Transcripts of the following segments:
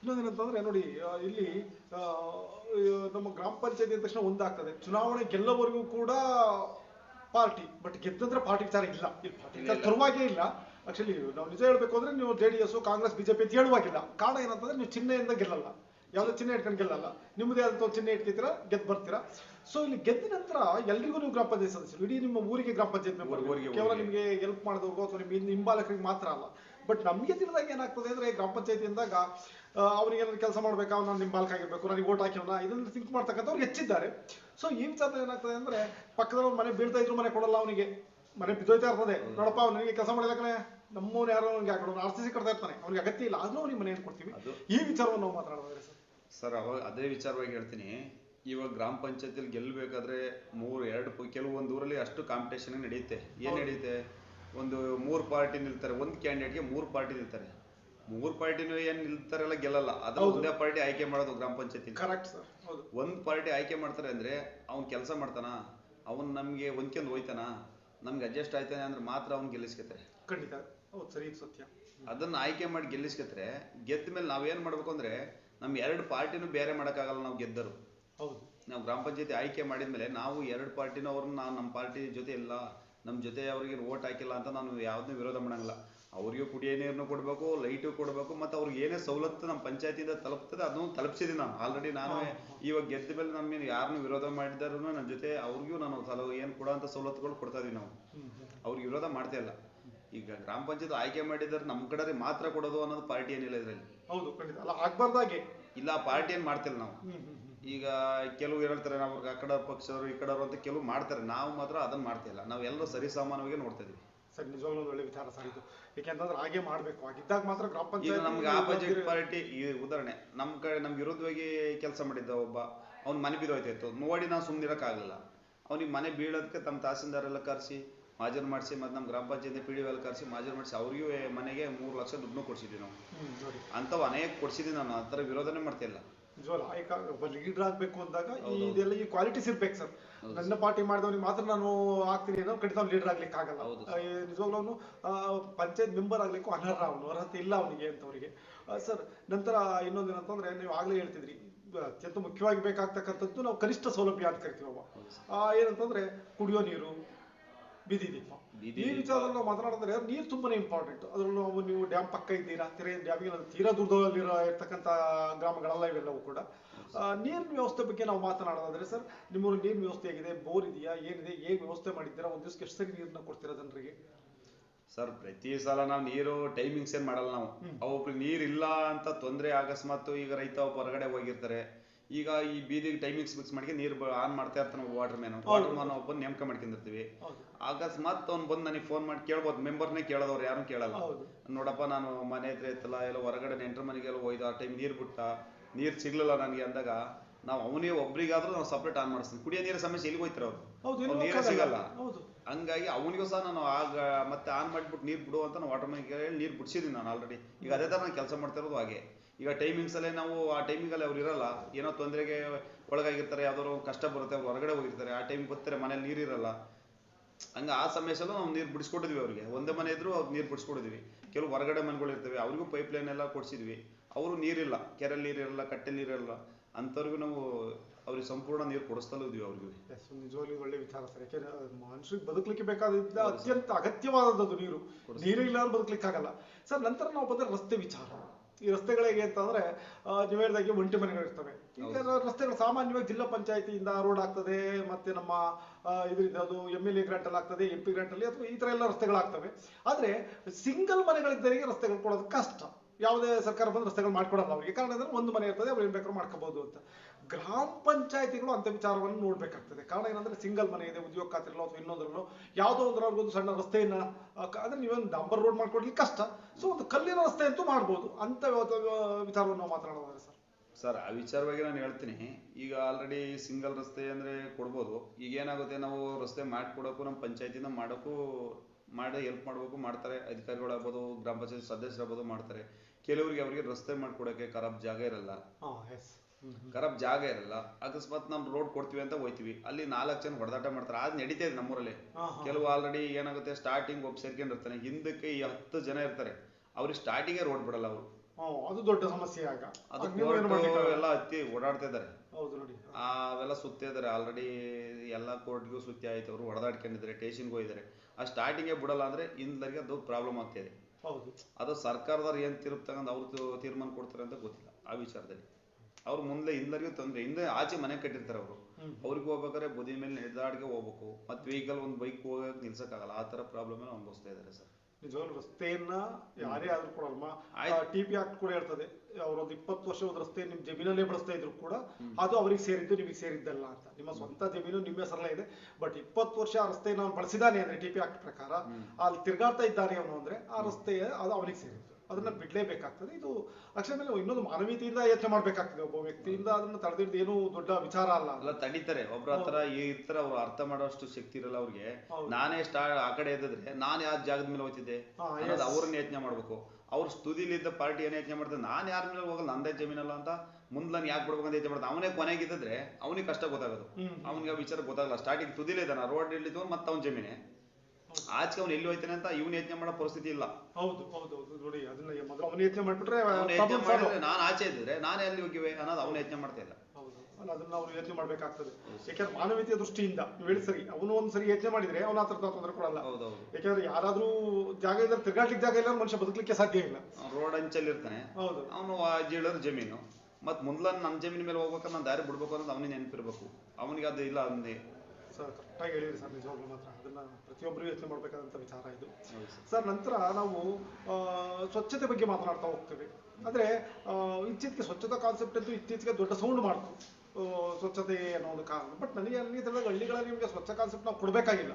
ಇನ್ನೊಂದೇನಂತಂದ್ರೆ ನೋಡಿ ಇಲ್ಲಿ ನಮ್ಮ ಗ್ರಾಮ ಪಂಚಾಯತಿ ಅಂದ ತಕ್ಷಣ ಒಂದಾಗ್ತದೆ. ಚುನಾವಣೆ ಗೆಲ್ಲೋವರೆಗೂ ಕೂಡ ಪಾರ್ಟಿ ಬಟ್ ಗೆದ್ದಂದ್ರೆ ಪಾರ್ಟಿ ವಿಚಾರ ಇಲ್ಲ. ಇಲ್ಲಿ ಪಾರ್ಟಿ ವಿಚಾರ ತರುವಾಗೇ ಇಲ್ಲ. ಆಕ್ಚುಲಿ ನಾವು ನಿಜ ಹೇಳ್ಬೇಕು ಅಂದ್ರೆ ನೀವು J D S Congress BJP ಅಂತ ಹೇಳುವಾಗಿಲ್ಲ. ಕಾರಣ ಏನಂತಂದ್ರೆ ನೀವು ಚಿಹ್ನೆಯಿಂದ ಗೆಲ್ಲಲ್ಲ. ಯಾವುದೇ ಚಿಹ್ನೆ ಇಟ್ಕೊಂಡು ಗೆಲ್ಲಲ್ಲ. ನಿಮ್ಮದೇ ಆದಂತ ಚಿಹ್ನೆ ಇಟ್ಕೊತೀರಾ ಗೆದ್ದು ಬರ್ತೀರಾ. ಸೊ ಇಲ್ಲಿ ಗೆದ್ದ ನಂತರ ಎಲ್ರಿಗೂ ನೀವು ಗ್ರಾಮ ಪಂಚಾಯತ್ ಸದಸ್ಯರು ಇಡೀ ನಿಮ್ಮ ಊರಿಗೆ ಗ್ರಾಮ ಪಂಚಾಯತ್ ಮೆಂಬರ್ ಕೇವಲ. ನಿಮಗೆ ಹೆಲ್ಪ್ ಮಾಡೋದು ಅಥವಾ ನಿಮ್ಮ ಹಿಂಬಾಲಕರಿಗೆ ಮಾತ್ರ ಅಲ್ಲ. ಬಟ್ ನಮಗೆ ತಿಳಿದಾಗ ಏನಾಗ್ತದೆ ಅಂದ್ರೆ ಗ್ರಾಮ ಪಂಚಾಯತಿ ಅಂದಾಗ ಅವ್ರಿಗೆ ಏನಾದ್ರು ಕೆಲಸ ಮಾಡ್ಬೇಕಾ? ನಾನು ಪಾಲಕ ಆಗಿರ್ಬೇಕು ನನಗೆ ಓಟ್ ಹಾಕಿರೋಣ ಇದನ್ನ ಥಿಂಕ್ ಮಾಡ್ತಕ್ಕಂಥವ್ರು ಹೆಚ್ಚಿದ್ದಾರೆ. ಸೊ ಈ ವಿಚಾರ ಏನಾಗ್ತದೆ ಅಂದ್ರೆ ಪಕ್ಕದವ್ರ ಮನೆ ಬೀಳ್ತಾ ಇದ್ರು ಮನೆ ಕೊಡಲ್ಲ ಅವನಿಗೆ. ಮನೆ ಬಿದ್ದೋಯ್ತಾ ಇರ್ತದೆ. ನೋಡಪ್ಪ ಅವ್ನು ನನಗೆ ಕೆಲಸ ಮಾಡಿದ ಕಣೆ. ನಮ್ಮವ್ನು ಯಾರೋ ಅವ್ನಿಗೆ ಹಾಕೋಣ ಆರ್ ಸಿ ಸಿ ಕಟ್ತಾ ಇರ್ತಾನೆ. ಅವ್ನಿಗೆ ಅಗತ್ಯ ಇಲ್ಲ. ಆದ್ರೂ ಅವ್ನಿಗೆ ಮನೆಯನ್ನು ಕೊಡ್ತೀವಿ. ಈ ವಿಚಾರವನ್ನು ನಾವು ಮಾತನಾಡೋದ್ರೆ ಸರ್? ಸರ್ ಅವಾಗ ಅದೇ ವಿಚಾರವಾಗಿ ಹೇಳ್ತೀನಿ. ಇವಾಗ ಗ್ರಾಮ ಪಂಚಾಯತಿಲಿ ಗೆಲ್ಲಬೇಕಾದ್ರೆ ಮೂರು ಎರಡು ಕೆಲವೊಂದು ಊರಲ್ಲಿ ಅಷ್ಟು ಕಾಂಪಿಟೇಷನ್ ನಡೆಯುತ್ತೆ ಏನ್ ನಡೆಯುತ್ತೆ ಒಂದು ಮೂರು ಪಾರ್ಟಿ ನಿಲ್ತಾರೆ. ಒಂದು ಕ್ಯಾಂಡಿಡೇಟ್ಗೆ ಮೂರು ಪಾರ್ಟಿ ನಿಲ್ತಾರೆ. ಮೂರು ಪಾರ್ಟಿನೂ ಏನ್ ನಿಲ್ತಾರಲ್ಲ ಗೆಲ್ಲಲ್ಲ ಅದ್ರ. ಒಂದೇ ಪಾರ್ಟಿ ಆಯ್ಕೆ ಮಾಡೋದು ಗ್ರಾಮ ಪಂಚಾಯತಿ. ಕರೆಕ್ಟ್ ಸರ್ ಹೌದು. ಒಂದ್ ಪಾರ್ಟಿ ಆಯ್ಕೆ ಮಾಡ್ತಾರೆ ಅಂದ್ರೆ ಅವ್ನ್ ಕೆಲಸ ಮಾಡ್ತಾನ? ಅವ್ನ್ ನಮ್ಗೆ ಹೊಂದ್ಕೊಂಡ್ ಹೋಯ್ತಾನ? ನಮ್ಗೆ ಅಡ್ಜಸ್ಟ್ ಆಯ್ತಾನೆ ಅಂದ್ರೆ ಮಾತ್ರ ಅವ್ನ್ ಗೆಲ್ಲಿಸ್ಕೊತಾರೆ ಖಂಡಿತ ಹೌದು ಸರಿ ಇದು ಸತ್ಯ. ಅದನ್ನ ಆಯ್ಕೆ ಮಾಡಿ ಗೆಲ್ಲಿಸ್ಕತ್ರೆ ಗೆದ್ದ ಮೇಲೆ ನಾವೇನ್ ಮಾಡ್ಬೇಕು ಅಂದ್ರೆ ನಮ್ ಎರಡು ಪಾರ್ಟಿನೂ ಬೇರೆ ಮಾಡಕ್ಕಾಗಲ್ಲ ನಾವು ಗೆದ್ದರು. ಹೌದು. ನಾವು ಗ್ರಾಮ ಪಂಚಾಯತಿ ಆಯ್ಕೆ ಮಾಡಿದ್ಮೇಲೆ ನಾವು ಎರಡು ಪಾರ್ಟಿನ ಅವ್ರನ್ನ ನಾವು ನಮ್ಮ ಪಾರ್ಟಿ ಜೊತೆ ಇಲ್ಲ ನಮ್ಮ ಜೊತೆ ಅವರಿಗೆ ಓಟ್ ಹಾಕಿಲ್ಲ ಅಂತ ನಾನು ಯಾವ್ದನ್ನೂ ವಿರೋಧ ಮಾಡಂಗಿಲ್ಲ. ಅವ್ರಿಗೂ ಕುಡಿಯೋ ನೀರನ್ನು ಕೊಡಬೇಕು ಲೈಟು ಕೊಡಬೇಕು ಮತ್ತು ಅವ್ರಿಗೆ ಏನೇ ಸವಲತ್ತು ನಮ್ಮ ಪಂಚಾಯತಿಯಿಂದ ತಲುಪ್ತದೆ ಅದನ್ನು ತಲುಪಿಸಿದ್ದೀನಿ ನಾನು. ಆಲ್ರೆಡಿ ನಾನು ಇವಾಗ ಗೆದ್ದ ಮೇಲೆ ನಮ್ಮೇನು ಯಾರನ್ನು ವಿರೋಧ ಮಾಡಿದಾರೂ ನನ್ನ ಜೊತೆ ಅವ್ರಿಗೂ ನಾನು ಸಲ ಏನು ಕೊಡೋಂಥ ಸವಲತ್ತುಗಳು ಕೊಡ್ತಾ ಇದೀವಿ ನಾವು. ಅವ್ರಿಗೆ ವಿರೋಧ ಮಾಡ್ತಾ ಇಲ್ಲ. ಈಗ ಗ್ರಾಮ ಪಂಚಾಯತ್ ಆಯ್ಕೆ ಮಾಡಿದ್ರೆ ನಮ್ಮ ಕಡೆ ಮಾತ್ರ ಕೊಡೋದು ಅನ್ನೋದು ಪಾರ್ಟಿ ಏನಿಲ್ಲ ಇದರಲ್ಲಿ. ಹೌದು ಖಂಡಿತ. ಅಲ್ಲ ಆಗ್ಬಾರ್ದಾಗೆ ಇಲ್ಲ ಪಾರ್ಟಿ ಏನು ಮಾಡ್ತಿಲ್ಲ ನಾವು. ಈಗ ಕೆಲವು ಹೇಳ್ತಾರೆ ನಾವು ಆ ಕಡೆ ಪಕ್ಷದವರು ಈ ಕಡೆಯವರು ಅಂತ ಕೆಲವು ಮಾಡ್ತಾರೆ. ನಾವು ಮಾತ್ರ ಅದನ್ನ ಮಾಡ್ತಿಲ್ಲ ನಾವು ಎಲ್ಲರೂ ಸರಿ ಸಮಾನವಾಗಿ ನೋಡ್ತಾ ಇದೀವಿ. ಸರ್ ನಿಜವಾಗ್ಲೂ ಒಳ್ಳೆ ವಿಚಾರ ಸರ್ ಇದು. ಯಾಕೆಂತಂದ್ರೆ ಹಾಗೆ ಮಾಡ್ಬೇಕು. ಆಗಿದ್ದಾಗ ಮಾತ್ರ ಗ್ರಾಮ ಈಗ ಪಂಚಾಯತ್ ನಮ್ಗೆ ಆಪೋಸಿಟ್ ಪಾರ್ಟಿ ಈ ಉದಾಹರಣೆ ನಮ್ಮ ಕಡೆ ನಮ್ ವಿರುದ್ಧವಾಗಿ ಕೆಲಸ ಮಾಡಿದ್ದ ಒಬ್ಬ ಅವ್ನ ಮನೆ ಬಿದ್ದೋಯ್ತಾಯಿತ್ತು ನೋಡಿ ನಾವು ಸುಮ್ಮನಿರಕ್ಕಾಗಲಿಲ್ಲ ಅವ್ನಿಗೆ ಮನೆ ಬೀಳೋದಕ್ಕೆ ತಮ್ಮ ತಹಸೀಲ್ದಾರ್ ಎಲ್ಲ ಕರೆಸಿ ಮಾಜರ್ ಮಾಡಿಸಿ ಮತ್ತು ನಮ್ಮ ಗ್ರಾಮ ಪಂಚಾಯತಿ ಪಿ ಡಿ ಎಲ್ಲ ಕರೆಸಿ ಮಾಜರ್ ಮಾಡಿಸಿ ಅವ್ರಿಗೂ ಮನೆಗೆ ಮೂರು ಲಕ್ಷ ದುಡ್ಡು ಕೊಡ್ಸಿದ್ವಿ ನಾವು. ಹ್ಮ್ ನೋಡಿ. ಅಂಥವು ಅನೇಕ ಕೊಡ್ಸಿದ್ವಿ ನಾನು ಆ ಥರ ವಿರೋಧನೇ ಮಾಡ್ತಿಲ್ಲ. ನಿಜವಲ್ಲ ಈಗ ಒಬ್ಬ ಲೀಡರ್ ಆಗ್ಬೇಕು ಅಂದಾಗ ಇದೆಲ್ಲ ಈ ಕ್ವಾಲಿಟೀಸ್ ಇರ್ಬೇಕು ಸರ್ ನನ್ನ ಪಾರ್ಟಿ ಮಾಡಿದವನಿಗೆ ಮಾತ್ರ ನಾನು ಆಗ್ತೀನಿ ಅನ್ನೋ ಖಂಡಿತ ಅವ್ನು ಲೀಡರ್ ಆಗ್ಲಿಕ್ಕೆ ಆಗಲ್ಲ. ನಿಜವಾಗ್ಲೂ ಅವನು ಪಂಚಾಯತ್ ಮೆಂಬರ್ ಆಗ್ಲಿಕ್ಕೂ ಅನರ್ಹ ಅವನು ಅರ್ಹತೆ ಇಲ್ಲ ಅವನಿಗೆ ಅಂತವರಿಗೆ ಸರ್ ನಂತರ ಇನ್ನೊಂದು ಏನಂತಂದ್ರೆ ನೀವು ಆಗ್ಲೇ ಹೇಳ್ತಿದ್ರಿ ಅತ್ಯಂತ ಮುಖ್ಯವಾಗಿ ಬೇಕಾಗ್ತಕ್ಕಂಥದ್ದು ನಾವು ಕನಿಷ್ಠ ಸೌಲಭ್ಯ ಅಂತ ಕರಿತೀವಿ ಏನಂತಂದ್ರೆ ಕುಡಿಯೋ ನೀರು ಬೀದಿ ದೀಪ ಬೀದಿ ಈ. ವಿಚಾರದಲ್ಲಿ ನಾವು ಮಾತನಾಡಿದ್ರೆ ನೀರು ತುಂಬಾನೇ ಇಂಪಾರ್ಟೆಂಟ್ ಅದ್ರಲ್ಲೂ ನಾವು ನೀವು ಡ್ಯಾಮ್ ಪಕ್ಕ ಇದ್ದೀರಾ ತೀರಾ ಡ್ಯಾಮಿಗೆ ತೀರಾ ದೂರದಲ್ಲಿರೋ ಇರ್ತಕ್ಕಂಥ ಗ್ರಾಮಗಳೆಲ್ಲ ಇವೆಲ್ಲವೂ ಕೂಡ. ನೀರಿನ ವ್ಯವಸ್ಥೆ ಬಗ್ಗೆ ನಾವು ಮಾತನಾಡೋದಾದ್ರೆ ಸರ್ ನಿಮ್ಮ ನೀರಿನ ವ್ಯವಸ್ಥೆ ಆಗಿದೆ ಬೋರ್ ಇದೆಯಾ ಏನಿದೆ ಹೇಗೆ ವ್ಯವಸ್ಥೆ ಮಾಡಿದ್ದೀರಾ ಒಂದು ದಿವಸಕ್ಕೆ ಎಷ್ಟು ಸರಿ ನೀರನ್ನ ಕೊಡ್ತೀರಾ ಜನರಿಗೆ? ಸರ್ ಪ್ರತಿ ಸಲ ನಾವು ನೀರು ಟೈಮಿಂಗ್ಸ್ ಏನ್ ಮಾಡಲ್ಲ ನಾವು. ಒಬ್ರು ನೀರಿಲ್ಲ ನೀರ್ ಇಲ್ಲ ಅಂತ ತೊಂದ್ರೆ ಅಕಸ್ಮಾತ್ ಈಗ ರೈತ ಒಬ್ಬ ಹೊರಗಡೆ ಹೋಗಿರ್ತಾರೆ. ಈಗ ಈ ಬೀದಿಗೆ ಟೈಮಿಂಗ್ಸ್ ಫಿಕ್ಸ್ ಮಾಡಿ ನೀರು ಆನ್ ಮಾಡ್ತಾ ಇರ್ತಾನೆ ವಾಟರ್ ಮ್ಯಾನ್ ವಾಟರ್ ಮ್ಯಾನ್ ಒಬ್ಬ ನೇಮಕ ಮಾಡ್ಕೊಂಡಿರ್ತೀವಿ. ಅಕಸ್ಮಾತ್ ಅವ್ನು ಬಂದು ನನಗೆ ಫೋನ್ ಮಾಡಿ ಕೇಳ್ಬೋದು. ಮೆಂಬರ್ನೇ ಕೇಳೋದವ್ರು ಯಾರು ಕೇಳಲ್ಲ. ನೋಡಪ್ಪ ನಾನು ಮನೆ ಹತ್ರ ಇತ್ತಲ್ಲ ಎಲ್ಲ ಹೊರಗಡೆ ನೆಂಟ್ರ ಮನೆಗೆಲ್ಲ ಹೋಯ್ದು ಆ ಟೈಮ್ ನೀರು ಬಿಟ್ಟ ನೀರು ಸಿಗ್ಲಿಲ್ಲ ನನಗೆ ಅಂದಾಗ ನಾವು ಅವನೇ ಒಬ್ರಿಗಾದ್ರೂ ನಾವು ಸಪ್ರೇಟ್ ಆನ್ ಮಾಡಿಸ್ತೀನಿ. ಕುಡಿಯೋ ನೀರಿನ ಸಮಸ್ಯೆ ಎಲ್ಲಿ ಹೋಯ್ತಾರೆ ಅವ್ರು? ನೀರೇ. ಸಿಗಲ್ಲ. ಹಂಗಾಗಿ ಅವನಿಗೂ ಸಹ ನಾನು ಆಗ ಮತ್ತೆ ಆನ್ ಮಾಡಿಬಿಟ್ಟು ನೀರು ಬಿಡು ಅಂತ ನಾನು ವಾಟರ್ ಮ್ಯಾನ್ ಕೇಳಿ ನೀರು ಬಿಡಿಸಿದ್ದೀನಿ ನಾನು ಆಲ್ರೆಡಿ ಈಗ ಅದೇ ಥರ ನಾನು ಕೆಲಸ ಮಾಡ್ತಾ ಇರೋದು ಹಾಗೆ. ಈಗ ಟೈಮಿಂಗ್ಸ್ ಅಲ್ಲೇ ನಾವು ಆ ಟೈಮಿಂಗಲ್ಲಿ ಅವ್ರು ಇರಲ್ಲ. ಏನೋ ತೊಂದರೆಗೆ ಒಳಗಾಗಿರ್ತಾರೆ ಯಾವ್ದಾದ್ರು ಕಷ್ಟ ಬರುತ್ತೆ ಅವ್ರು ಹೊರಗಡೆ ಹೋಗಿರ್ತಾರೆ ಆ ಟೈಮ್ ಬರ್ತಾರೆ ಮನೇಲಿ ನೀರಿರಲ್ಲ ಹಂಗ ಆ ಸಮಸ್ಯೆಲ್ಲೂ ನಾವು ನೀರು ಬಿಡಿಸ್ಕೊಟ್ಟಿದ್ವಿ ಅವ್ರಿಗೆ. ಒಂದೇ ಮನೆ ಇದ್ರು ಅವ್ರು ನೀರು ಬಿಡಿಸ್ಕೊಡಿದ್ವಿ ಕೆಲವು ಹೊರಗಡೆ ಮನೆಗಳು ಇರ್ತವೆ ಅವ್ರಿಗೂ ಪೈಪ್ ಲೈನ್ ಎಲ್ಲ ಕೊಡ್ಸಿದ್ವಿ. ಅವರು ನೀರಿಲ್ಲ ಕೆರೆಯಲ್ಲಿ ನೀರಿರಲ್ಲ ಕಟ್ಟೆ ನೀರಿರಲ್ಲ ಅಂಥವ್ರಿಗೂ ನಾವು ಅವ್ರಿಗೆ ಸಂಪೂರ್ಣ ನೀರು ಕೊಡಿಸ್ತಲೂ ಇದ್ವಿ ಅವ್ರಿಗೆ. ನಿಜವಾಗ್ಲೂ ಒಳ್ಳೆ ವಿಚಾರ ಸರ್. ಯಾಕೆಂದ್ರೆ ಮನುಷ್ಯರಿಗೆ ಬದುಕಲಿಕ್ಕೆ ಬೇಕಾದ ಅತ್ಯಂತ ಅಗತ್ಯವಾದದ್ದು ನೀರು. ನೀರು ಇಲ್ಲ ಬದುಕಲಿಕ್ಕೆ ಆಗಲ್ಲ ಸರ್ ನಂತರ ನಾವು ಬಂದ್ರೆ ರಸ್ತೆ ವಿಚಾರ. ಈ ರಸ್ತೆಗಳಿಗೆ ಅಂತಂದ್ರೆ ಆ, ನೀವು ಹೇಳಿದಾಗೆ ಒಂಟಿ ಮನೆಗಳಿರ್ತವೆ ಈಗ ರಸ್ತೆಗಳು ಸಾಮಾನ್ಯವಾಗಿ ಜಿಲ್ಲಾ ಪಂಚಾಯತಿಯಿಂದ ರೋಡ್ ಆಗ್ತದೆ ಮತ್ತೆ ನಮ್ಮ ಇದರಿಂದ ಅದು ಎಂ ಎಲ್ ಎ ಗ್ರಾಂಟ್ ಅಲ್ಲಿ ಆಗ್ತದೆ ಎಂ ಪಿ ಗ್ರಾಂಟ್ ಅಲ್ಲಿ ಅಥವಾ ಈ ತರ ಎಲ್ಲ ರಸ್ತೆಗಳಾಗ್ತವೆ ಆದ್ರೆ ಸಿಂಗಲ್ ಮನೆಗಳಿದ್ದವರಿಗೆ ರಸ್ತೆಗಳು ಕೊಡೋದು ಕಷ್ಟ. ಯಾವುದೇ ಸರ್ಕಾರ ಬಂದು ರಸ್ತೆಗಳು ಮಾಡ್ಕೊಡಲ್ಲ ಅವರಿಗೆ. ಕಾರಣ ಅಂದ್ರೆ ಒಂದು ಮನೆ ಇರ್ತದೆ ಅವ್ರು ಏನ್ ಬೇಕಾದ್ರೂ ಮಾಡ್ಕೋಬಹುದು ಅಂತ. ಗ್ರಾಮ ಪಂಚಾಯತಿಗಳು ಅಂತ ವಿಚಾರವನ್ನು ನೋಡಬೇಕಾಗ್ತದೆ. ಕಾರಣ ಏನಂದ್ರೆ ಸಿಂಗಲ್ ಮನೆ ಇದೆ ಉದ್ಯೋಗ ಖಾತ್ರಿಲೋ ಅಥವಾ ಇನ್ನೊಂದರಲ್ಲೋ ಯಾವುದೋ ಒಂದರಲ್ಲಿ ಒಂದು ಸಣ್ಣ ರಸ್ತೆಯನ್ನ ಅಂದ್ರೆ ನೀವೇನು ಡಂಬರ್ ರೋಡ್ ಮಾಡ್ಕೊಡ್ಲಿಕ್ಕೆ ಕಷ್ಟ. ಸೊ ಒಂದು ಕಲ್ಲಿನ ರಸ್ತೆ ಅಂತೂ ಮಾಡ್ಬೋದು. ಅಂತ ವಿಚಾರವನ್ನು ನಾವು ಮಾತನಾಡೋದಾದ್ರೆ ಸರ್. ಸರ್ ಆ ವಿಚಾರವಾಗಿ ನಾನು ಹೇಳ್ತೀನಿ. ಈಗ ಆಲ್ರೆಡಿ ಸಿಂಗಲ್ ರಸ್ತೆ ಅಂದ್ರೆ ಕೊಡ್ಬೋದು. ಈಗ ಏನಾಗುತ್ತೆ ನಾವು ರಸ್ತೆ ಮಾಡ್ಕೊಡೋಕ್ಕೂ ನಮ್ಮ ಪಂಚಾಯತಿಂದ ಮಾಡೋಕ್ಕೂ ಮಾಡಿ ಹೆಲ್ಪ್ ಮಾಡಬೇಕು ಮಾಡ್ತಾರೆ. ಅಧಿಕಾರಿಗಳಾಗ್ಬೋದು ಗ್ರಾಮ ಪಂಚಾಯತ್ ಸದಸ್ಯರಾಗ್ಬೋದು ಮಾಡ್ತಾರೆ. ಕೆಲವರಿಗೆ ಅವರಿಗೆ ರಸ್ತೆ ಮಾಡ್ಕೊಡೋಕ್ಕೆ ಖರಾಬ್ ಜಾಗ ಇರಲ್ಲ. ಖರಾಬ್ ಜಾಗ ಇರಲ್ಲ ಅಕಸ್ಮಾತ್ ನಾವು ರೋಡ್ ಕೊಡ್ತೀವಿ ಅಂತ ಹೋಯ್ತೀವಿ. ಅಲ್ಲಿ ನಾಲ್ಕು ಜನ ಹೊಡೆದಾಟ ಮಾಡ್ತಾರೆ. ಅದು ನಡೀತಾ ಇದೆ ನಮ್ಮೂರಲ್ಲಿ. ಕೆಲವು ಆಲ್ರೆಡಿ ಏನಾಗುತ್ತೆ ಸ್ಟಾರ್ಟಿಂಗ್ ಒಬ್ಬ ಸೇರ್ಕೊಂಡಿರ್ತಾನೆ ಹಿಂದಕ್ಕೆ ಈ ಹತ್ತು ಜನ ಇರ್ತಾರೆ. ಅವ್ರಿಗೆ ಸ್ಟಾರ್ಟಿಂಗೇ ರೋಡ್ ಬಿಡಲ್ಲ ಅವರು. ಅದು ದೊಡ್ಡ ಸಮಸ್ಯೆ ಆಗ. ಎಲ್ಲ ಹತ್ತಿ ಓಡಾಡ್ತಾ ಇದ್ದಾರೆ. ಅವೆಲ್ಲ ಸುತ್ತ ಇದ್ದಾರೆ. ಆಲ್ರೆಡಿ ಎಲ್ಲ ಕೋರ್ಟ್ಗೂ ಸುತ್ತಿ ಆಯ್ತು. ಅವರು ಹೊಡೆದಾಡ್ಕೊಂಡಿದ್ದಾರೆ ಟೇಷನ್ಗೆ ಹೋಗಿದ್ದಾರೆ. ಆ ಸ್ಟಾರ್ಟಿಂಗೇ ಬಿಡಲ್ಲ ಅಂದ್ರೆ ಇಂದ್ಲರಿಗೆ ಅದು ಪ್ರಾಬ್ಲಮ್ ಆಗ್ತಿದೆ ಅದು ಸರ್ಕಾರದವ್ರು ಏನ್ ತಿರುಪ್ ತಗೊಂಡು ಅವ್ರದ್ದು ತೀರ್ಮಾನ ಕೊಡ್ತಾರೆ ಅಂತ ಗೊತ್ತಿಲ್ಲ ಆ ವಿಚಾರದಲ್ಲಿ. ಅವ್ರು ಮುಂದೆ ಹಿಂದರಿಗೂ ತೊಂದರೆ. ಹಿಂದೆ ಆಚೆ ಮನೆ ಕಟ್ಟಿರ್ತಾರೆ ಅವರು. ಅವ್ರಿಗೆ ಹೋಗ್ಬೇಕಾದ್ರೆ ಬುದಿ ಮೇಲೆ ನಡೆದಾಡ್ಗೆ ಹೋಗ್ಬೇಕು. ಮತ್ತೆ ವೆಹಿಕಲ್ ಒಂದು ಬೈಕ್ ಹೋಗಕ್ಕೆ ನಿಲ್ಸಕ್ಕಾಗಲ್ಲ. ಆ ತರ ಪ್ರಾಬ್ಲಮ್ ಅನುಭವಿಸ್ತಾ ಇದ್ದಾರೆ ಸರ್. ನಿಜವಾಗ್ಲೂ ರಸ್ತೆಯನ್ನ ಯಾರೇ ಆದ್ರೂ ಕೂಡ. ಟಿ ಪಿ ಆಕ್ಟ್ ಕೂಡ ಇರ್ತದೆ ಅವ್ರೊಂದು ಇಪ್ಪತ್ತು ವರ್ಷ ಒಂದು ರಸ್ತೆ ನಿಮ್ ಜಮೀನಲ್ಲೇ ಬಳಸ್ತಾ ಇದ್ರು ಕೂಡ ಅದು ಅವರಿಗೆ ಸೇರಿದ್ದು ನಿಮಗೆ ಸೇರಿದ್ದಲ್ಲ ಅಂತ. ನಿಮ್ಮ ಸ್ವಂತ ಜಮೀನು ನಿಮ್ಮ ಹೆಸರಲ್ಲೇ ಇದೆ. ಬಟ್ ಇಪ್ಪತ್ತು ವರ್ಷ ಆ ರಸ್ತೆಯನ್ನು ಅವನು ಬಳಸಿದಾನೆ ಅಂದ್ರೆ ಟಿ ಪಿ ಆಕ್ಟ್ ಪ್ರಕಾರ ಅಲ್ಲಿ ತಿರ್ಗಾಡ್ತಾ ಇದ್ದಾನೆ ಅವನು ಅಂದ್ರೆ ಆ ರಸ್ತೆ ಅದು ಅವನಿಗೆ ಸೇರಿದ್ದು. ಅದನ್ನ ಬಿಡ್ಲೇಬೇಕಾಗ್ತದೆ. ಇದು ಅಕ್ಷರ ಮೇಲೆ ಇನ್ನೊಂದು ಮಾನವೀಯತೆಯಿಂದ ಯೋಚನೆ ಮಾಡ್ಬೇಕಾಗ್ತದೆ. ಒಬ್ಬ ವ್ಯಕ್ತಿಯಿಂದ ಅದನ್ನ ತಡೆದಿದ್ದು ಏನು ದೊಡ್ಡ ವಿಚಾರ ಅಲ್ಲ. ಅಲ್ಲ ತಡಿತಾರೆ. ಒಬ್ರ ಹತ್ರ ಇರ್ತಾರೆ ಅವ್ರು ಅರ್ಥ ಮಾಡೋಷ್ಟು ಶಕ್ತಿ ಇರಲ್ಲ ಅವ್ರಿಗೆ. ನಾನೇ ಆ ಕಡೆ ಎದ್ದಿದ್ರೆ ನಾನು ಯಾವ ಜಾಗದ ಮೇಲೆ ಹೋಗ್ತಿದ್ದೆ. ಅವ್ರನ್ನ ಯೋಚನೆ ಮಾಡ್ಬೇಕು. ಅವ್ರ ಸ್ತುದಿಲಿದ್ದ ಪಾರ್ಟಿ ಏನ್ ಯೋಚನೆ ಮಾಡ್ತಾರೆ ನಾನು ಯಾರ ಮೇಲೆ ಹೋಗಲ್ಲ ನಂದೇ ಜಮೀನಲ್ಲ ಅಂತ ಮುಂದೆ ನಾನು ಯಾಕೆ ಬಿಡ್ಬೇಕಂತ ಯೋಚನೆ ಮಾಡ್ತಾರೆ ಅವನೇ ಕೊನೆಗಿದ್ದಿದ್ರೆ ಅವನಿಗೆ ಕಷ್ಟ ಗೊತ್ತಾಗೋದು. ಅವನಿಗೆ ಆ ವಿಚಾರ ಗೊತ್ತಾಗಲ್ಲ. ಸ್ಟಾರ್ಟಿಂಗ್ ತುದಿಲೇ ಇದ್ದಾನ ರೋಡ್ ಇಲ್ಲಿದ್ದು ಮತ್ತೆ ಅವ್ನ ಜಮೀನೆ. ಆಚೆ ಅವ್ನು ಎಲ್ಲಿ ಹೋಯ್ತಾನೆ ಅಂತ ಇವ್ನು ಯೋಚನೆ ಮಾಡೋ ಪರಿಸ್ಥಿತಿ ಇಲ್ಲ. ಹೌದು ಹೌದು ಹೌದು. ನೋಡಿ ಅದನ್ನ ಮೊದಲು ಅವನು ಯೋಚನೆ ಮಾಡ್ಬಿಟ್ರೆ ಅವ್ನು problem ಯೋಚನೆ solve. ಮಾಡಿದ್ರೆ ನಾನು ಆಚೆ ಇದ್ರೆ ನಾನು ಎಲ್ಲಿ ಹೋಗಿವೆ ಅನ್ನೋದು ಅವನು ಯೋಚನೆ ಮಾಡ್ತಾ ಇಲ್ಲ. ಹೌದು ಅಲ್ಲ ಅದನ್ನ ಅವ್ರು ಯೋಚನೆ ಮಾಡ್ಬೇಕಾಗ್ತದೆ. ಯಾಕಂದ್ರೆ ಮಾನವೀಯತೆಯ ದೃಷ್ಟಿಯಿಂದ ನೀವು ಹೇಳಿ ಸರಿ ಅವನು ಒಂದ್ ಸರಿ ಯೋಚನೆ ಮಾಡಿದ್ರೆ ಅವನ ಹತ್ರ ತೊಂದರೆ ಕೊಡಲ್ಲ. ಹೌದು ಯಾಕಂದ್ರೆ ಯಾರಾದ್ರೂ ಜಾಗ ಇದ್ರೆ ತಿರ್ಗಾಡ್ಲಿಕ್ಕೆ ಜಾಗ ಇಲ್ಲ ಮನುಷ್ಯ ಬದುಕಲಿಕ್ಕೆ ಸಾಧ್ಯ ಇಲ್ಲ. ರೋಡ್ ಅಂಚಲ್ಲಿ ಇರ್ತಾನೆ. ಹೌದು. ಅವನು ಜೀಳರ್ ಜಮೀನು. ಮತ್ ಮುಂದ್ಲ ನಮ್ಮ ಜಮೀನ್ ಮೇಲೆ ಹೋಗ್ಬೇಕಾದ್ರೆ ನಾನು ದಾರಿ ಬಿಡ್ಬೇಕು ಅನ್ನೋದು ಅವನಿಗೆ ನೆನಪಿರ್ಬೇಕು. ಅವನಿಗೆ ಅದು ಇಲ್ಲ ಅಂದೆ. ಸರ್ ಕರೆಕ್ಟಾಗಿ ಹೇಳಿದ್ರಿ ಸರ್ ನಿಜವಾಗ್ಲೂ ಮಾತ್ರ. ಅದನ್ನ ಪ್ರತಿಯೊಬ್ಬರು ಯೋಚನೆ ಮಾಡ್ಬೇಕಾದಂತ ವಿಚಾರ ಇದು. ಸರ್. ನಂತರ ನಾವು ಸ್ವಚ್ಛತೆ ಬಗ್ಗೆ ಮಾತನಾಡ್ತಾ ಹೋಗ್ತೇವೆ. ಅಂದ್ರೆ ಇತ್ತೀಚೆಗೆ ಸ್ವಚ್ಛತಾ ಕಾನ್ಸೆಪ್ಟ್ ಅಂತೂ ಇತ್ತೀಚೆಗೆ ದೊಡ್ಡ ಸೌಂಡ್ ಮಾಡ್ತು. ಸ್ವಚ್ಛತೆ ಅನ್ನೋ ಒಂದು ಕಾರಣ. ಬಟ್ ನನಗೆ ಅಲ್ಲಿ ತಿಳಿದಾಗ ಹಳ್ಳಿಗಳಲ್ಲಿ ನಿಮಗೆ ಸ್ವಚ್ಛ ಕಾನ್ಸೆಪ್ಟ್ ನಾವು ಕೊಡಬೇಕಾಗಿಲ್ಲ.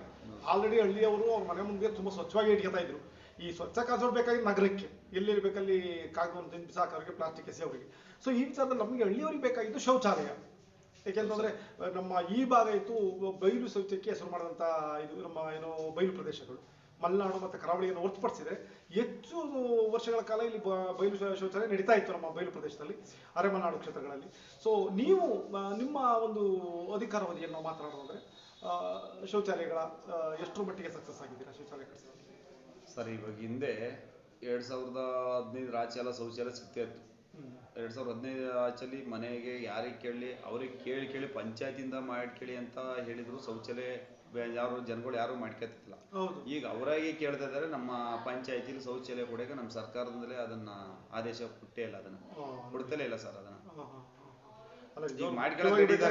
ಆಲ್ರೆಡಿ ಹಳ್ಳಿಯವರು ಅವ್ರ ಮನೆ ಮುಂದೆ ತುಂಬಾ ಸ್ವಚ್ಛವಾಗಿ ಇಟ್ಕೊತಾ ಇದ್ರು. ಈ ಸ್ವಚ್ಛ ಕಾನ್ಸೆಪ್ಟ್ ಬೇಕಾಗಿ ನಗರಕ್ಕೆ ಎಲ್ಲಿ ಬೇಕಲ್ಲಿ ಕಾಗದವನ್ನು ಬಿಸಾಕೋರಿಗೆ ಪ್ಲಾಸ್ಟಿಕ್ ಅವರಿಗೆ ಸೊ ಈ ವಿಚಾರದಲ್ಲಿ ನಮಗೆ ಹಳ್ಳಿಯವರಿಗೆ ಬೇಕಾಗಿದ್ದು ಶೌಚಾಲಯ. ಏಕೆಂತಂದ್ರೆ ನಮ್ಮ ಈ ಭಾಗ ಇತ್ತು ಬಯಲು ಶೌಚಕ್ಕೆ ಹೆಸರು ಮಾಡಿದಂತ ಇದು ನಮ್ಮ ಏನು ಬಯಲು ಪ್ರದೇಶಗಳು. ಮಲೆನಾಡು ಮತ್ತು ಕರಾವಳಿಯನ್ನು ಹೊರತುಪಡಿಸಿದ್ರೆ ಹೆಚ್ಚು ವರ್ಷಗಳ ಕಾಲ ಇಲ್ಲಿ ಬಯಲು ಶೌಚಾಲಯ ನಡೀತಾ ಇತ್ತು ನಮ್ಮ ಬಯಲು ಪ್ರದೇಶದಲ್ಲಿ ಅರೆಮಲೆನಾಡು ಕ್ಷೇತ್ರಗಳಲ್ಲಿ. ಸೊ ನೀವು ನಿಮ್ಮ ಒಂದು ಅಧಿಕಾರಾವಧಿಯನ್ನು ಮಾತನಾಡೋದಾದ್ರೆ ಶೌಚಾಲಯಗಳ ಎಷ್ಟು ಮಟ್ಟಿಗೆ ಸಕ್ಸಸ್ ಆಗಿದ್ದೀರಾ ಶೌಚಾಲಯ ಸರ್, ಇವಾಗ ಹಿಂದೆ ಎರಡು ಸಾವಿರದ ಹದಿನೈದು ರಾಜ್ಯ ಎಲ್ಲ ಶೌಚಾಲಯ ಸಿಗ್ತಾ ಇತ್ತು. ಎರಡ್ ಸಾವಿರದ ಹದಿನೈದು ಆಚಲಿ ಮನೆಗೆ ಯಾರಿಗೆ ಕೇಳಲಿ ಅವ್ರಿಗೆ ಕೇಳಿ ಕೇಳಿ ಪಂಚಾಯತಿಂದ ಮಾಡ್ಕೇಳಿ ಅಂತ ಹೇಳಿದ್ರು ಶೌಚಾಲಯ ಯಾರು ಜನಗಳು ಯಾರು ಮಾಡ್ಕೊತಿಲ್ಲ ಈಗ ಅವರಾಗಿ ಕೇಳ್ತಾ ಇದ್ದಾರೆ ನಮ್ಮ ಪಂಚಾಯತಿಲಿ ಶೌಚಾಲಯ ಕೊಡಕ್ಕೆ ನಮ್ಮ ಸರ್ಕಾರದಿಂದಲೇ ಅದನ್ನ ಆದೇಶ ಕೊಟ್ಟೇ ಇಲ್ಲ ಅದನ್ನ. ಕೊಡ್ತಲೇ ಇಲ್ಲ ಸರ್ ಅದನ್ನ. ಈಗ ಮಾಡ್ಕೊಳಕ್